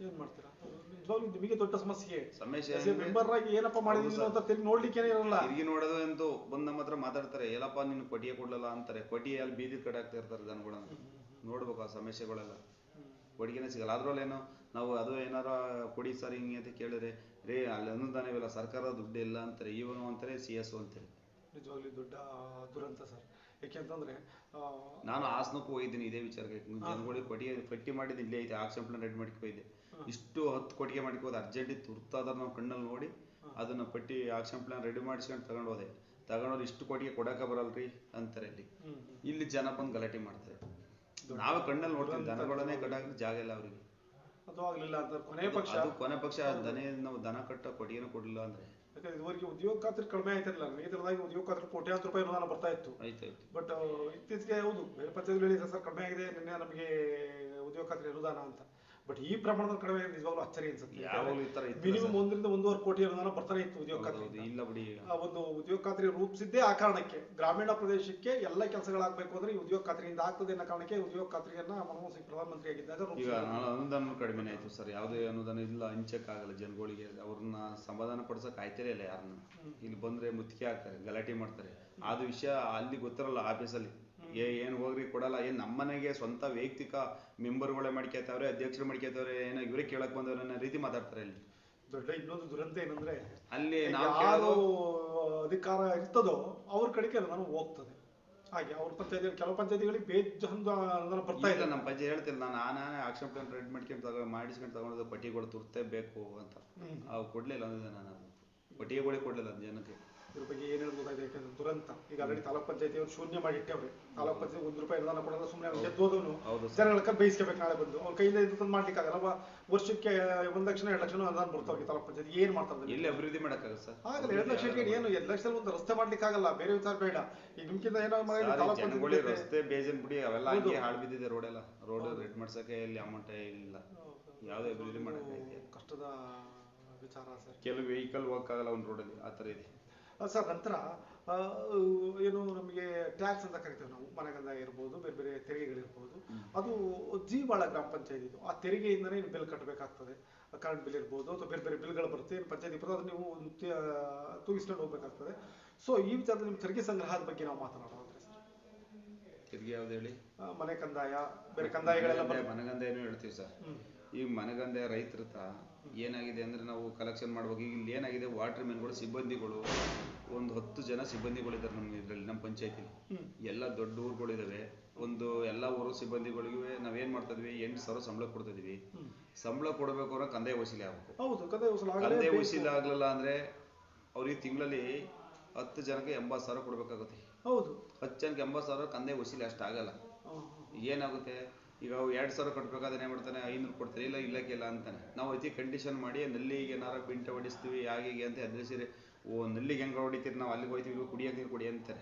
ಏನ್ ಮಾಡ್ತೀರಾ? ನಿಜವಾಗ್ಲೂ ನಿಮಗೆ ದೊಡ್ಡ ಸಮಸ್ಯೆ ಸಮಸ್ಯೆ ಮೆಂಬರ್ ಆಗಿ ಏನಪ್ಪ ಮಾಡಿದೀನಿ ಅಂತ ತಿರುಗಿ ನೋಡ್ಲಿಕ್ಕೆ ಇರಲ್ಲ. ತಿರುಗಿ ನೋಡೋದು ಅಂತೂ ಬಂದ್ ನಮ್ಮ ಹತ್ರ ಮಾತಾಡ್ತಾರೆ ಎಲ್ಲಪ್ಪ ನಿನ್ ಕೊಟ್ಟಿಗೆ ಕೊಡ್ಲಲ್ಲ? ಅಂತಾರೆ. ಕೊಟ್ಟಿಗೆ ಅಲ್ಲಿ ಬೀದಿರ್ ಕಟ್ಟಾಕ್ತಾ ಇರ್ತಾರೆ ದನಗಳನ್ನ ನೋಡ್ಬೇಕು ಆ ಸಮಸ್ಯೆಗಳೆಲ್ಲ. ಕೊಡುಗೆನೇ ಸಿಗಲ್ಲ. ಅದ್ರಲ್ಲೇನೋ ನಾವು ಅದು ಏನಾರ ಕೊಡಿ ಸರ್ ಹಿಂಗೆ ಅಂತ ಕೇಳಿದ್ರೆ ರೇ ಅಲ್ಲಿ ಅನುದಾನವಿಲ್ಲ ಸರ್ಕಾರ ದುಡ್ಡು ಇಲ್ಲ ಅಂತಾರೆ. ಇವನು ಅಂತಾರೆ ಸಿ ಎಸ್ ಅಂತಾರೆ. ನಿಜವಾಗ್ಲೂ ದೊಡ್ಡ ದುರಂತ ಸರ್. ಯಾಕೆಂತಂದ್ರೆ ನಾನು ಹಾಸನಕ್ಕೂ ಹೋಗಿದ್ದೀನಿ ಇದೇ ವಿಚಾರಕ್ಕೆ ಜನಗಳಿಗೆ ಕೊಟ್ಟಿಗೆ ಪಟ್ಟಿ ಮಾಡಿದ್ದೀನಿ ಇಲ್ಲೇ ಐತೆ ಆಕ್ಷನ್ ಪ್ಲಾನ್ ರೆಡಿ ಮಾಡಿ ಹೋಗಿದೆ ಇಷ್ಟು ಹತ್ತು ಕೊಟ್ಟಿಗೆ ಮಾಡ್ಕೊ ಹೋದೆ ಅರ್ಜೆಂಟ್ ತುರ್ತಾದ ನಾವು ಕಣ್ಣಲ್ಲಿ ನೋಡಿ ಅದನ್ನ ಪಟ್ಟಿ ಆಕ್ಷನ್ ಪ್ಲಾನ್ ರೆಡಿ ಮಾಡಿಸ್ಕೊಂಡು ತಗೊಂಡು ಹೋದೆ. ತಗೊಂಡೋರು ಇಷ್ಟು ಕೊಟ್ಟಿಗೆ ಕೊಡಕ ಬರಲ್ರಿ ಅಂತಾರೆ ಇಲ್ಲಿ. ಇಲ್ಲಿ ಜನ ಬಂದು ಗಲಾಟೆ ಮಾಡ್ತಾರೆ. ನಾವು ಕಣ್ಣಲ್ಲಿ ನೋಡ್ತೀವಿ ದನಗಳನ್ನೇ ಕಟ್ಟಾಕ ಜಾಗ ಇಲ್ಲ ಅವ್ರಿಗೆ. ಕೊನೆ ಪಕ್ಷ. ಅದು ಕೊನೆ ಪಕ್ಷ ದನ ನಾವು ದನ ಕಟ್ಟ ಕೊಟ್ಟಿಗೆನೂ ಕೊಡಲಿಲ್ಲ ಅಂದ್ರೆ. ಯಾಕಂದ್ರೆ ಇದುವರೆಗೆ ಉದ್ಯೋಗ ಖಾತ್ರಿ ಕಡಿಮೆ ಆಯ್ತಿರಲಿಲ್ಲ ತಿಳಿದಾಗಿ ಉದ್ಯೋಗ ಖಾತ್ರಿ ಕೋಟ್ಯಾಂತರ ರೂಪಾಯಿ ಅನುದಾನ ಬರ್ತಾ ಇತ್ತು. ಬಟ್ ಇತ್ತೀಚೆಗೆ ಹೌದು ಬೇರೆ ಪಂಚಾಯತ್ಗಳಲ್ಲಿ ಸರ್ ಕಡಿಮೆ ಆಗಿದೆ ನಿನ್ನೆ ನಮಗೆ ಉದ್ಯೋಗ ಖಾತ್ರಿ ಅನುದಾನ ಅಂತ. ಬಟ್ ಈ ಪ್ರಮಾಣದಲ್ಲಿ ಕಡಿಮೆ ನಿಜವಾಗ್ಲೂ ಅಚ್ಚರಿ ಅನ್ಸುತ್ತೆ. ಯಾವಾಗಲೂ ಈ ತರ ಮಿನಿಮಮ್ ಒಂದರಿಂದ ಒಂದೂವರೆ ಕೋಟಿ ಅನುದಾನ ಬರ್ತಾನೆ ಇತ್ತು ಉದ್ಯೋಗ ಖಾತ್ರಿ ಇಲ್ಲ ಬಿಡಿ. ಆ ಒಂದು ಉದ್ಯೋಗ ಖಾತ್ರಿ ರೂಪಿಸಿದ್ದೇ ಆ ಕಾರಣಕ್ಕೆ. ಗ್ರಾಮೀಣ ಪ್ರದೇಶಕ್ಕೆ ಎಲ್ಲ ಕೆಲಸಗಳಾಗಬೇಕು ಅಂದ್ರೆ ಈ ಉದ್ಯೋಗ ಖಾತ್ರಿಯಿಂದ ಆಗ್ತದೆ ಅನ್ನೋ ಕಾರಣಕ್ಕೆ ಉದ್ಯೋಗ ಖಾತ್ರಿಯನ್ನ ಮನಮೋಹನ್ ಸಿಂಗ್ ಪ್ರಧಾನಮಂತ್ರಿ ಆಗಿದ್ದಾಗ ಈಗ ಅನುದಾನ ಕಡಿಮೆ ಆಯ್ತು ಸರ್. ಯಾವುದೇ ಅನುದಾನ ಇಲ್ಲ ಹಂಚಕ್ಕಾಗಲ್ಲ ಜನಗಳಿಗೆ. ಅವ್ರನ್ನ ಸಮಾಧಾನ ಪಡಿಸಕ್ ಆಯ್ತೇ ಇಲ್ಲ ಯಾರನ್ನ. ಇಲ್ಲಿ ಬಂದ್ರೆ ಮುತ್ತಿಗೆ ಹಾಕ್ತಾರೆ ಗಲಾಟೆ ಮಾಡ್ತಾರೆ. ಅದು ವಿಷಯ ಅಲ್ಲಿ ಗೊತ್ತಿರಲ್ಲ ಆಫೀಸಲ್ಲಿ. ಏ ಏನ್ ಹೋಗ್ರಿ ಕೊಡಲ್ಲ. ಏನ್ ನಮ್ಮನೆಗೆ ಸ್ವಂತ ವೈಯಕ್ತಿಕ ಮೆಂಬರ್ಗಳೇ ಮಾಡ್ಕೊತಾವ್ರೆ ಅಧ್ಯಕ್ಷರು ಮಾಡ್ಕೊತಾವ್ರೆ ಏನೋ ಇವರೇ ಕೇಳಕ್ ಬಂದವ್ರೆ ಅನ್ನೋ ರೀತಿ ಮಾತಾಡ್ತಾರೆ ಇಲ್ಲಿ ದೊಡ್ಡ ಇನ್ನೊಂದು ದುರಂತ ಏನಂದ್ರೆ ಅಲ್ಲಿ ಯಾರು ಅಧಿಕಾರ ಇರ್ತದೋ ಅವ್ರ ಕಡೆಗೆ ನಾನು ಹೋಗ್ತದೆ. ಹಾಗೆ ಅವ್ರ ಪಂಚಾಯತಿ ಕೆಲವು ಪಂಚಾಯತಿಗಳಿಗೆ ಬೇಜಾನ್ ಬರ್ತಾ ಇಲ್ಲ ನಮ್ಮ ಪಂಚಾಯತ್ ಹೇಳ್ತಿಲ್ಲ. ನಾನು ನಾನೇ ಆಕ್ಷನ್ ಪ್ಲಾನ್ ರೆಡಿ ಮಾಡ್ಕೊಂಡು ತಗೋ ಮಾಡಿಸ್ಕೊಂಡು ತಗೊಂಡು ಪಟ್ಟಿಗಳು ತುರ್ತೇ ಬೇಕು ಅಂತ. ಅವ್ರು ಅವು ಕೊಡ್ಲಿಲ್ಲ ಅಂದ್ರೆ ನಾನು ಪಟ್ಟಿಗೆಗಳೇ ಕೊಡ್ಲಿಲ್ಲ ಜನಕ್ಕೆ. ಇದ್ರ ಬಗ್ಗೆ ಏನು ಹೇಳ್ಬೇಕಾಗಿದೆ ಯಾಕಂದ್ರೆ ದುರಂತ. ಈಗ ಆಲ್ರೆಡಿ ತಾಲೂಕ್ ಪಂಚಾಯತಿ ಅವ್ರು ಶೂನ್ಯ ಮಾಡಿ ಇಟ್ಟವ್ರೆ ತಾಲೂಕ್ ಪಂಚಾಯತಿ ಒಂದ್ ರೂಪಾಯಿ ಅನುದಾನ ಕೊಡಲ್ಲ ಸುಮ್ಮನೆ ಗೆದ್ದೋದವನು. ಹೌದು ಸರ್. ಜನಗಳ ಕೈ ಬೇಯಿಸ್ಕೋಬೇಕು ನಾಳೆ ಬಂದು. ಅವ್ನ ಕೈಯಿಂದ ಇದು ತಂದು ಮಾಡ್ಲಿಕ್ಕಾಗಲ್ಲ. ವರ್ಷಕ್ಕೆ ಒಂದ್ ಲಕ್ಷ ಎರಡು ಲಕ್ಷ ಅನುದಾನ ಬರ್ತಾವ್ ತಾಲೂಕ್ ಪಂಚಾಯತಿ. ಏನು ಮಾಡ್ತಾರೆ ಎಲ್ಲಿ ಅಭಿವೃದ್ಧಿ ಮಾಡಕ್ಕಾಗ ಸರ್. ಆಗಲ್ಲ ಎರಡು ಲಕ್ಷ ಏನು? ಎರಡು ಲಕ್ಷದಲ್ಲಿ ಒಂದು ರಸ್ತೆ ಮಾಡ್ಲಿಕ್ಕಾಗಲ್ಲ. ಬೇರೆ ವಿಚಾರ ಬೇಡ. ಈಗ ನಿಮ್ಕಿಂತ ಏನೋ ಮಾಡಿ ರಸ್ತೆ ಬೇಜನ್ ಬಿಡಿ. ಅವೆಲ್ಲ ಹಾಗೆ ಹಾಳು ಬಿದ್ದಿದೆ ರೋಡ್ ಎಲ್ಲ. ರೋಡ್ ರೆಡ್ ಮಾಡ್ಸಕ್ಕೆ ಇಲ್ಲಿ ಅಮೌಂಟ್ ಇಲ್ಲ ಯಾವುದೇ ಅಭಿವೃದ್ಧಿ ಮಾಡಕ್ಕೆ ಕಷ್ಟದ ವಿಚಾರ ಸರ್. ಕೆಲವು ವೆಹಿಕಲ್ ಹೋಗಕ್ಕಾಗಲ್ಲ ಒಂದು ರೋಡಲ್ಲಿ ಆ ಥರ ಇದೆ. ಸರ್ ನಂತರ ಏನು ನಮಗೆ ಟ್ಯಾಕ್ಸ್ ಅಂತ ಕರಿತೇವೆ ನಾವು. ಮನೆಗಂದಾಯ ಇರ್ಬೋದು ಬೇರೆ ಬೇರೆ ತೆರಿಗೆಗಳಿರ್ಬೋದು. ಅದು ಜೀವಾಳ ಗ್ರಾಮ ಪಂಚಾಯತ್ ಇದು. ಆ ತೆರಿಗೆಯಿಂದನೇ ನೀವು ಬಿಲ್ ಕಟ್ಟಬೇಕಾಗ್ತದೆ ಕರೆಂಟ್ ಬಿಲ್ ಇರ್ಬೋದು ಅಥವಾ ಬೇರೆ ಬೇರೆ ಬಿಲ್ಗಳು ಬರುತ್ತೆ ಏನು ಪಂಚಾಯತಿ ಬರ್ತದೆ ಅದನ್ನು ನೀವು ತೂಗಿಸ್ಕೊಂಡು ಹೋಗ್ಬೇಕಾಗ್ತದೆ. ಸೊ ಈ ವಿಚಾರದಲ್ಲಿ ನಿಮ್ಮ ತೆರಿಗೆ ಸಂಗ್ರಹದ ಬಗ್ಗೆ ನಾವು ಮಾತನಾಡೋದ್ರೆ ತೆರಿಗೆ ಯಾವ್ದು ಹೇಳಿ? ಮನೆ ಕಂದಾಯ ಬೇರೆ ಕಂದಾಯಗಳೆಲ್ಲ ಮನೆಗಂದಾಯನೂ ಹೇಳ್ತೀವಿ ಸರ್. ಈ ಮನೆಗಂದಾಯ ರೈತರ ಏನಾಗಿದೆ ಅಂದ್ರೆ ನಾವು ಕಲೆಕ್ಷನ್ ಮಾಡುವಾಗ ಈಗ ಇಲ್ಲಿ ಏನಾಗಿದೆ ವಾಟರ್ ಮೆನ್ಗಳು ಸಿಬ್ಬಂದಿಗಳು ಒಂದು ಹತ್ತು ಜನ ಸಿಬ್ಬಂದಿಗಳಿದ್ದಾರೆ ನಮ್ಮ ಇದರಲ್ಲಿ ನಮ್ಮ ಪಂಚಾಯತಿಲಿ. ಎಲ್ಲ ದೊಡ್ಡ ಊರುಗಳಿದ್ದಾವೆ ಒಂದು ಎಲ್ಲ ಊರು ಸಿಬ್ಬಂದಿಗಳಿಗೆ ನಾವೇನ್ ಮಾಡ್ತಾ ಇದೀವಿ ಎಂಟು ಸಾವಿರ ಸಂಬಳ ಕೊಡ್ತಾ ಇದೀವಿ. ಸಂಬಳ ಕೊಡಬೇಕು ಅಂದ್ರೆ ಕಂದಾಯ ವಸೂಲಿ ಆಗ್ಬೇಕು. ಹೌದು ಕಂದಾಯ. ವಸೂಲಿ ಆಗ್ಲಿಲ್ಲ ಅಂದ್ರೆ ಅವ್ರಿಗೆ ತಿಂಗಳಲ್ಲಿ ಹತ್ತು ಜನಕ್ಕೆ ಎಂಬತ್ತು ಸಾವಿರ ಕೊಡ್ಬೇಕಾಗುತ್ತೆ. ಹೌದು. ಹತ್ತು ಜನಕ್ಕೆ ಎಂಬತ್ತು ಸಾವಿರ ಕಂದಾಯ ವಸೂಲಿ ಅಷ್ಟಾಗಲ್ಲ ಏನಾಗುತ್ತೆ? ಈಗ ಅವು ಎರಡು ಸಾವಿರ ಕಟ್ಬೇಕಾದ್ರೆ ಏನ್ ಮಾಡ್ತಾನೆ, ಐನೂರು ಕೊಡ್ತಾರೆ, ಇಲ್ಲ ಇಲ್ಲಕ್ಕಿಲ್ಲ ಅಂತಾನೆ. ನಾವು ಅತಿ ಕಂಡೀಷನ್ ಮಾಡಿ, ನಲ್ಲಿಗೆ ಏನಾರ ಬಿಂಟ ಹೊಡಿಸ್ತೀವಿ ಹಾಗೆ ಅಂತ ಹೆದರಿಸಿರಿ. ಓ, ನಲ್ಲಿಗೆ ಹೆಂಗೆ ಹೊಡಿತೀರಿ ನಾವು? ಅಲ್ಲಿಗೆ ಹೋಯ್ತೀವಿ, ಇವ್ರು ಕುಡಿಯೋಕೆ ನೀರು ಕುಡಿ ಅಂತಾರೆ.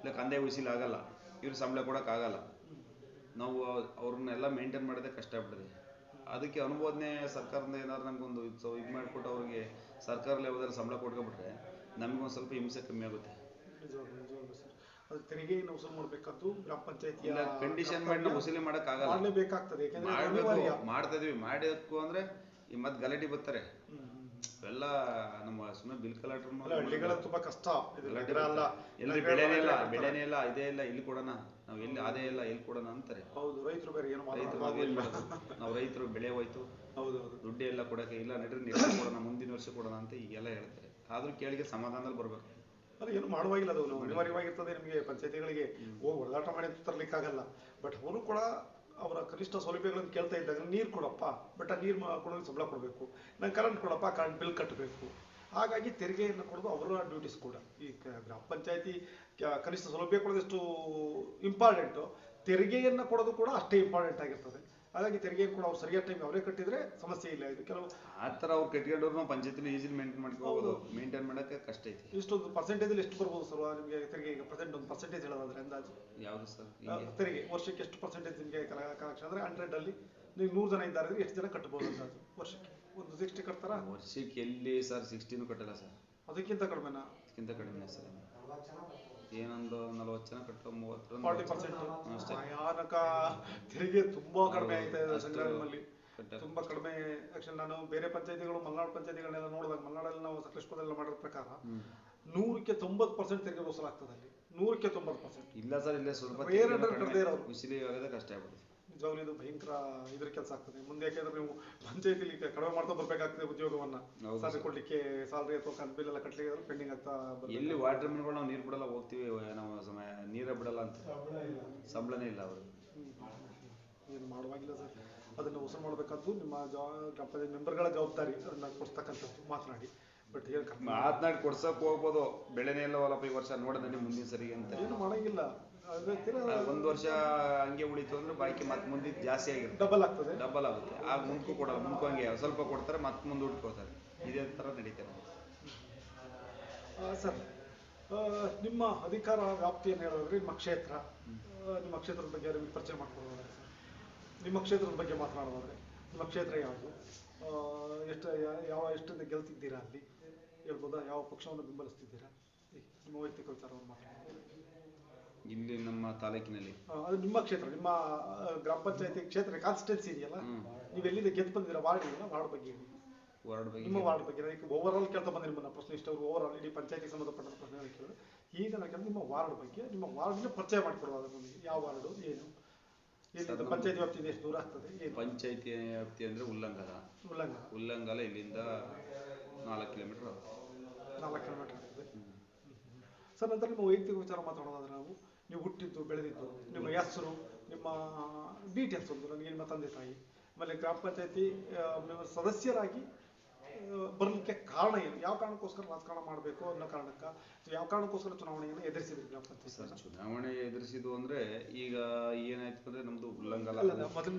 ಇಲ್ಲ ಕಂದಾಯ ವಸೂಲಿ ಆಗಲ್ಲ. ಇವ್ರು ಸಂಬಳ ಕೊಡೋಕ್ಕಾಗಲ್ಲ ನಾವು ಅವ್ರನ್ನೆಲ್ಲ ಮೇಂಟೈನ್ ಮಾಡೋದೇ ಕಷ್ಟ ಆಗ್ಬಿಟ್ಟಿದೆ ಅದಕ್ಕೆ ಅನುಮೋದನೆ ಸರ್ಕಾರದಿಂದ ಏನಾದ್ರು ನಮ್ಗೊಂದು ಇದು ಇದು ಮಾಡಿಕೊಟ್ಟು ಅವ್ರಿಗೆ ಸರ್ಕಾರ ಲೆವೆಲ್ದಲ್ಲಿ ಸಂಬಳ ಕೊಟ್ಕೊಬಿಟ್ರೆ ನಮಗೊಂದು ಸ್ವಲ್ಪ ಹಿಂಸೆ ಕಮ್ಮಿ ಆಗುತ್ತೆ. ಅದು ತೆರಿಗೆಯನ್ನು ವಸೂಲು ಮಾಡಬೇಕಾದ್ದು ಗ್ರಾಮ ಪಂಚಾಯತಿಯ ಇಲ್ಲ ಕಂಡೀಷನ್ ಮಾಡಿ ನಾವು ವಸೂಲಿ ಮಾಡೋಕ್ಕಾಗಲ್ಲ. ಮಾಡಲೇಬೇಕಾಗ್ತದೆ ಯಾಕಂದ್ರೆ ಮಾಡ್ತಿದೀವಿ ಮಾಡ್ಬೇಕು ಮಾಡ್ತಾ ಇದೀವಿ ಮಾಡಬೇಕು ಅಂದ್ರೆ ಈ ಮತ್ತೆ ಗಲಾಟೆ ಬರ್ತಾರೆ. ಎಲ್ಲ ನಮ್ಮ ಸುಮ್ಮನೆ ಬಿಲ್ ಕಲೆಕ್ಟರ್ ಹಳ್ಳಿಗಳ ತುಂಬಾ ಕಷ್ಟ. ಅಲ್ಲ ಎಲ್ಲಿ ಬೆಳೆನೇ ಇಲ್ಲ. ಬೆಳೆನೇ ಇಲ್ಲ ಇದೇ ಇಲ್ಲ ಇಲ್ಲಿ ಕೊಡೋಣ. ನಾವು ಎಲ್ಲಿ ಅದೇ ಇಲ್ಲ ಎಲ್ಲಿ ಕೊಡೋಣ ಅಂತಾರೆ. ಹೌದು ರೈತರು ಬೇರೆ ಏನು ರೈತರು ಇಲ್ಲ. ನಾವು ರೈತರು ಬೆಳೆ ಹೋಯ್ತು. ಹೌದು ದುಡ್ಡೆ ಎಲ್ಲ ಕೊಡಕ್ಕೆ ಇಲ್ಲ ನಡ್ರಿ ನೆಕ್ಸ್ಟ್ ಕೊಡೋಣ ಮುಂದಿನ ವರ್ಷ ಕೊಡೋಣ ಅಂತ ಈಗೆಲ್ಲ ಹೇಳ್ತಾರೆ. ಆದ್ರೂ ಕೇಳಿಗೆ ಸಮಾಧಾನದಲ್ಲಿ ಬರ್ಬೇಕು. ಅದು ಏನು ಮಾಡುವಾಗಿಲ್ಲ ಅದು ನಾವು ಅನಿವಾರ್ಯವಾಗಿರ್ತದೆ ನಿಮಗೆ ಪಂಚಾಯತಿಗಳಿಗೆ ಹೋಗಿ ಹೊಡೆದಾಟ ಮಾಡಿ ಅಂತ ತರ್ಲಿಕ್ಕಾಗಲ್ಲ. ಬಟ್ ಅವರು ಕೂಡ ಅವರ ಕನಿಷ್ಠ ಸೌಲಭ್ಯಗಳನ್ನು ಕೇಳ್ತಾ ಇದ್ದಾಗ ನೀರು ಕೊಡಪ್ಪ ಬಟ್ ಆ ನೀರು ಕೊಡೋದು ಸಂಬಳ ಕೊಡಬೇಕು. ನಂಗೆ ಕರೆಂಟ್ ಕೊಡಪ್ಪ ಕರೆಂಟ್ ಬಿಲ್ ಕಟ್ಟಬೇಕು ಹಾಗಾಗಿ ತೆರಿಗೆಯನ್ನು ಕೊಡೋದು ಅವರ ಡ್ಯೂಟೀಸ್ ಕೂಡ. ಈ ಗ್ರಾಮ ಪಂಚಾಯತಿ ಕನಿಷ್ಠ ಸೌಲಭ್ಯ ಕೊಡೋದಷ್ಟು ಇಂಪಾರ್ಟೆಂಟು ತೆರಿಗೆಯನ್ನು ಕೊಡೋದು ಕೂಡ ಅಷ್ಟೇ ಇಂಪಾರ್ಟೆಂಟ್ ಆಗಿರ್ತದೆ. ಹಾಗಾಗಿ ತೆರಿಗೆ ಕೂಡ ಅವ್ರು ಸರಿಯಾದ ಟೈಮ್ ಅವರೇ ಕಟ್ಟಿದ್ರೆ ಸಮಸ್ಯೆ ಇಲ್ಲ ಇದು. ಕೆಲವು ಆ ಥರ ಅವ್ರು ಕಟ್ಕೊಂಡವ್ರು ನಾವು ಪಂಚಾಯತಿಲಿ ಈಸಿಲಿ ಮೇಂಟೈನ್ ಮಾಡ್ಕೋಬಹುದು ಮೇಂಟೈನ್ ಮಾಡಕ್ಕೆ ಕಷ್ಟ ಐತಿ. ಇಷ್ಟೊಂದು ಪರ್ಸೆಂಟೇಜಲ್ಲಿ ಎಷ್ಟು ಬರ್ಬೋದು ಸರ್? ನಿಮಗೆ ತೆರಿಗೆ ಈಗ ಪ್ರೆಸೆಂಟ್ ಒಂದು ಪರ್ಸೆಂಟೇಜ್ ಹೇಳೋದಾದ್ರೆ ಅಂದಾಜು. ಯಾವುದು ಸರ್? ತೆರಿಗೆ ವರ್ಷಕ್ಕೆ ಎಷ್ಟು ಪರ್ಸೆಂಟೇಜ್ ನಿಮಗೆ ಕಲೆಕ್ಷನ್ ಅಂದ್ರೆ ಹಂಡ್ರೆಡ್ ಅಲ್ಲಿ ನೀವು ನೂರು ಜನ ಇದ್ದಾರೆ ಎಷ್ಟು ಜನ ಕಟ್ಟಬಹುದು ಅಂದಾಜು ವರ್ಷಕ್ಕೆ? ಒಂದು ಸಿಕ್ಸ್ಟಿ ಕಟ್ತಾರ? ವರ್ಷಕ್ಕೆ ಎಲ್ಲಿ ಸರ್ ಸಿಕ್ಸ್ಟಿನೂ ಕಟ್ಟಲ್ಲ ಸರ್. ಅದಕ್ಕಿಂತ ಕಡಿಮೆನಾ? ಅದಕ್ಕಿಂತ ಕಡಿಮೆ ಸರ್. ಏನೊಂದು ನಲವತ್ತು ಜನ ಕಟ್ಟೋ ಮೂವತ್ತು ಫಾರ್ಟಿ. ಪರ್ಸೆಂಟ್. ಭಯಾನಕ ತೆರಿಗೆ ತುಂಬಾ ಕಡಿಮೆ ಆಗ್ತಾ ಇದೆ ತುಂಬಾ ಕಡಿಮೆ ಆಕ್ಚುಲಿ ನಾನು ಬೇರೆ ಪಂಚಾಯತಿಗಳು ಮಲೆನಾಡು ಪಂಚಾಯತಿಗಳನ್ನೆಲ್ಲ ನೋಡಿದಾಗ ಮಲೆನಾಡಲ್ಲಿ ನಾವು ಸಕಲೇಶ್ಪುರದಲ್ಲಿ ಮಾಡಿರೋ ಪ್ರಕಾರ. ನೂರಕ್ಕೆ ತೊಂಬತ್ತು ಪರ್ಸೆಂಟ್ ತೆರಿಗೆ ವಸೂಲಾಗ್ತದೆ ಅಲ್ಲಿ. ನೂರಕ್ಕೆ ತೊಂಬತ್ತು ಪರ್ಸೆಂಟ್. ಇಲ್ಲ ಸರ್ ಇಲ್ಲೇ ಸ್ವಲ್ಪ ಕಷ್ಟ ಆಗ್ಬಿಡುತ್ತೆ. ನಿಜವಾಗ್ಲೂ ಇದು ಭಯಂಕರ ಇದ್ರ ಕೆಲಸ ಆಗ್ತದೆ. ಮುಂದೆ ಯಾಕೆಂದ್ರೆ ನೀವು ಪಂಚಾಯತಿಲಿ ಕಡಿಮೆ ಮಾಡ್ತಾ ಬರ್ಬೇಕಾಗ್ತದೆ ಉದ್ಯೋಗವನ್ನ. ಹೌದು ಸಾಲ ಕೊಡ್ಲಿಕ್ಕೆ ಸಾಲರಿ ಅಥವಾ ಕರೆಂಟ್ ಬಿಲ್ ಎಲ್ಲ ಕಟ್ಲಿಕ್ಕೆ ಪೆಂಡಿಂಗ್ ಆಗ್ತಾ ಬರ್ಬೇಕು. ಎಲ್ಲಿ ವಾಟರ್ ಮೆನ್ಗಳು ನಾವು ನೀರು ಬಿಡಲ್ಲ ಹೋಗ್ತೀವಿ ನಾವು ಸಮಯ ನೀರೇ ಬಿಡಲ್ಲ ಅಂತ. ಸಂಬಳನೇ ಇಲ್ಲ ಅವರು. ಹ್ಮ್. ಏನು ಮಾಡುವಾಗಿಲ್ಲ ಸರ್. ಅದನ್ನ ವಸೂಲು ಮಾಡಬೇಕಾದ್ದು ನಿಮ್ಮ ಜಾ ಗ್ರಾಮ ಪಂಚಾಯತ್ ಮೆಂಬರ್ಗಳ ಜವಾಬ್ದಾರಿ. ಅದನ್ನ ಕೊಡ್ತಕ್ಕಂಥದ್ದು ಮಾತನಾಡಿ. ಬಟ್ ಏನು ಮಾತನಾಡಿ ಕೊಡ್ಸಕ್ ಹೋಗ್ಬೋದು. ಬೆಳೆನೇ ಇಲ್ಲ ಹೊಲಪ್ಪ ಈ ವರ್ಷ ನೋಡಿದ್ರೆ ಮುಂದಿನ ಸರಿ ಅಂತ. ಏನು ಮಾಡಂಗಿಲ್ಲ. ಒಂದ್ ವರ್ಷ ಹಂಗೆ ಉಳಿತು ಅಂದ್ರೆ ಬಾಕಿ ಮತ್ತೆ ಮುಂದೆ ಜಾಸ್ತಿ ಆಗಿರುತ್ತೆ. ಡಬಲ್ ಆಗ್ತದೆ? ಡಬಲ್ ಆಗುತ್ತೆ. ಆಗ ಮುಂದಕ್ಕೂ ಕೊಡಲ್ಲ ಮುಂದಕ್ಕೂ ಹಂಗೆ ಸ್ವಲ್ಪ ಕೊಡ್ತಾರೆ ಮತ್ತೆ ಮುಂದೆ ಉಟ್ಕೋತಾರೆ ಇದೇ ತರ ನಡೀತಾರೆ ಆ, ಸರ್ ನಿಮ್ಮ ಅಧಿಕಾರ ವ್ಯಾಪ್ತಿಯನ್ನು ಹೇಳೋದ್ರೆ ನಿಮ್ಮ ಕ್ಷೇತ್ರ. ನಿಮ್ಮ ಕ್ಷೇತ್ರದ ಬಗ್ಗೆ ನಿಮಗೆ ಪರಿಚಯ ಮಾಡ್ಕೊಳ್ಳೋದ್ರೆ ಸರ್. ನಿಮ್ಮ ಕ್ಷೇತ್ರದ ಬಗ್ಗೆ ಮಾತನಾಡೋದಾದ್ರೆ ನಿಮ್ಮ ಕ್ಷೇತ್ರ ಯಾವುದು? ಎಷ್ಟು ಯಾವ ಎಷ್ಟು ಗೆಲ್ತಿದ್ದೀರಾ ಅಲ್ಲಿ? ಹೇಳ್ಬೋದಾ? ಯಾವ ಪಕ್ಷವನ್ನು ಬೆಂಬಲಿಸ್ತಿದ್ದೀರಾ? ನಿಮ್ಮ ವೈಯಕ್ತಿಕ ವಿಚಾರವನ್ನು ಮಾತನಾಡಿ ಇಲ್ಲಿ ನಮ್ಮ ತಾಲೂಕಿನಲ್ಲಿ. ಅದು ನಿಮ್ಮ ಕ್ಷೇತ್ರ ನಿಮ್ಮ ಆ, ಗ್ರಾಮ ಪಂಚಾಯತಿ ಕ್ಷೇತ್ರ ಕಾನ್ಸ್ಟಿಟ್ಯೂನ್ಸಿ ಇದೆಯಲ್ಲ. ನೀವು ಎಲ್ಲಿಂದ ಗೆದ್ದು ಬಂದಿದ್ದೀರಾ? ವಾರ್ಡ್ ಇದೆಯಲ್ಲ ವಾರ್ಡ್ ಬಗ್ಗೆ? ಹೇಳಿ ವಾರ್ಡ್ ಬಗ್ಗೆ. ನಿಮ್ಮ ವಾರ್ಡ್ ಬಗ್ಗೆ ಈಗ ಓವರ್ ಆಲ್ ಕೇಳ್ತಾ ಬಂದೆ ನನ್ನ ಪ್ರಶ್ನೆ ಇಷ್ಟ ಓವರ್ ಆಲ್ ಇಡೀ ಪಂಚಾಯತಿ ಸಂಬಂಧಪಟ್ಟ ಪ್ರಶ್ನೆ ಕೇಳಿದ್ರೆ. ಈಗ ನಾನು ಕೇಳಿದ್ರೆ ನಿಮ್ಮ ವಾರ್ಡ್ ಬಗ್ಗೆ ನಿಮ್ಮ ವಾರ್ಡ್ನ ಪರಿಚಯ ಮಾಡಿಕೊಡೋದು ನನಗೆ ಯಾವ ವಾರ್ಡು ಏನು? ಎಲ್ಲಿಂದ ಪಂಚಾಯತಿ ವ್ಯಾಪ್ತಿಯಿಂದ ಎಷ್ಟು ದೂರ ಆಗ್ತದೆ ಏನು? ಪಂಚಾಯತಿ ವ್ಯಾಪ್ತಿ ಅಂದ್ರೆ ಉಲ್ಲಂಘನ. ಉಲ್ಲಂಘನ. ಉಲ್ಲಂಘನ ಇಲ್ಲಿಂದ ನಾಲ್ಕು ಕಿಲೋಮೀಟರ್ ನಾಲ್ಕು ಕಿಲೋಮೀಟರ್ ಆಗ್ತದೆ. ಸರ್ ನಂತರ ನಿಮ್ಮ ವೈಯಕ್ತಿಕ ವಿಚಾರ ಮಾತಾಡೋದಾದ್ರೆ ನಾವು ನೀವು ಹುಟ್ಟಿದ್ದು ಬೆಳೆದಿದ್ದು ನಿಮ್ಮ ಹೆಸರು ನಿಮ್ಮ ಡೀಟೇಲ್ಸ್ ಒಂದು ನನಗೆ ನಿಮ್ಮ ತಂದೆ ತಾಯಿ. ಆಮೇಲೆ ಗ್ರಾಮ ಪಂಚಾಯತಿ ಸದಸ್ಯರಾಗಿ ಬರಲಿಕ್ಕೆ ಕಾರಣ ಏನು? ಯಾವ ಕಾರಣಕ್ಕೋಸ್ಕರ ರಾಜಕಾರಣ ಮಾಡಬೇಕು ಅನ್ನೋ ಕಾರಣಕ್ಕ ಯಾವ ಕಾರಣಕ್ಕೋಸ್ಕರ ಚುನಾವಣೆಯನ್ನು ಎದುರಿಸಿದ್ರು ಗ್ರಾಮ ಪಂಚಾಯತ್? ಸರ್ ಚುನಾವಣೆ ಎದುರಿಸಿದ್ದು ಅಂದ್ರೆ ಈಗ ಏನಾಯ್ತು ಅಂದ್ರೆ ನಮ್ದು ಉಲ್ಲಂಘನ. ಮೊದಲು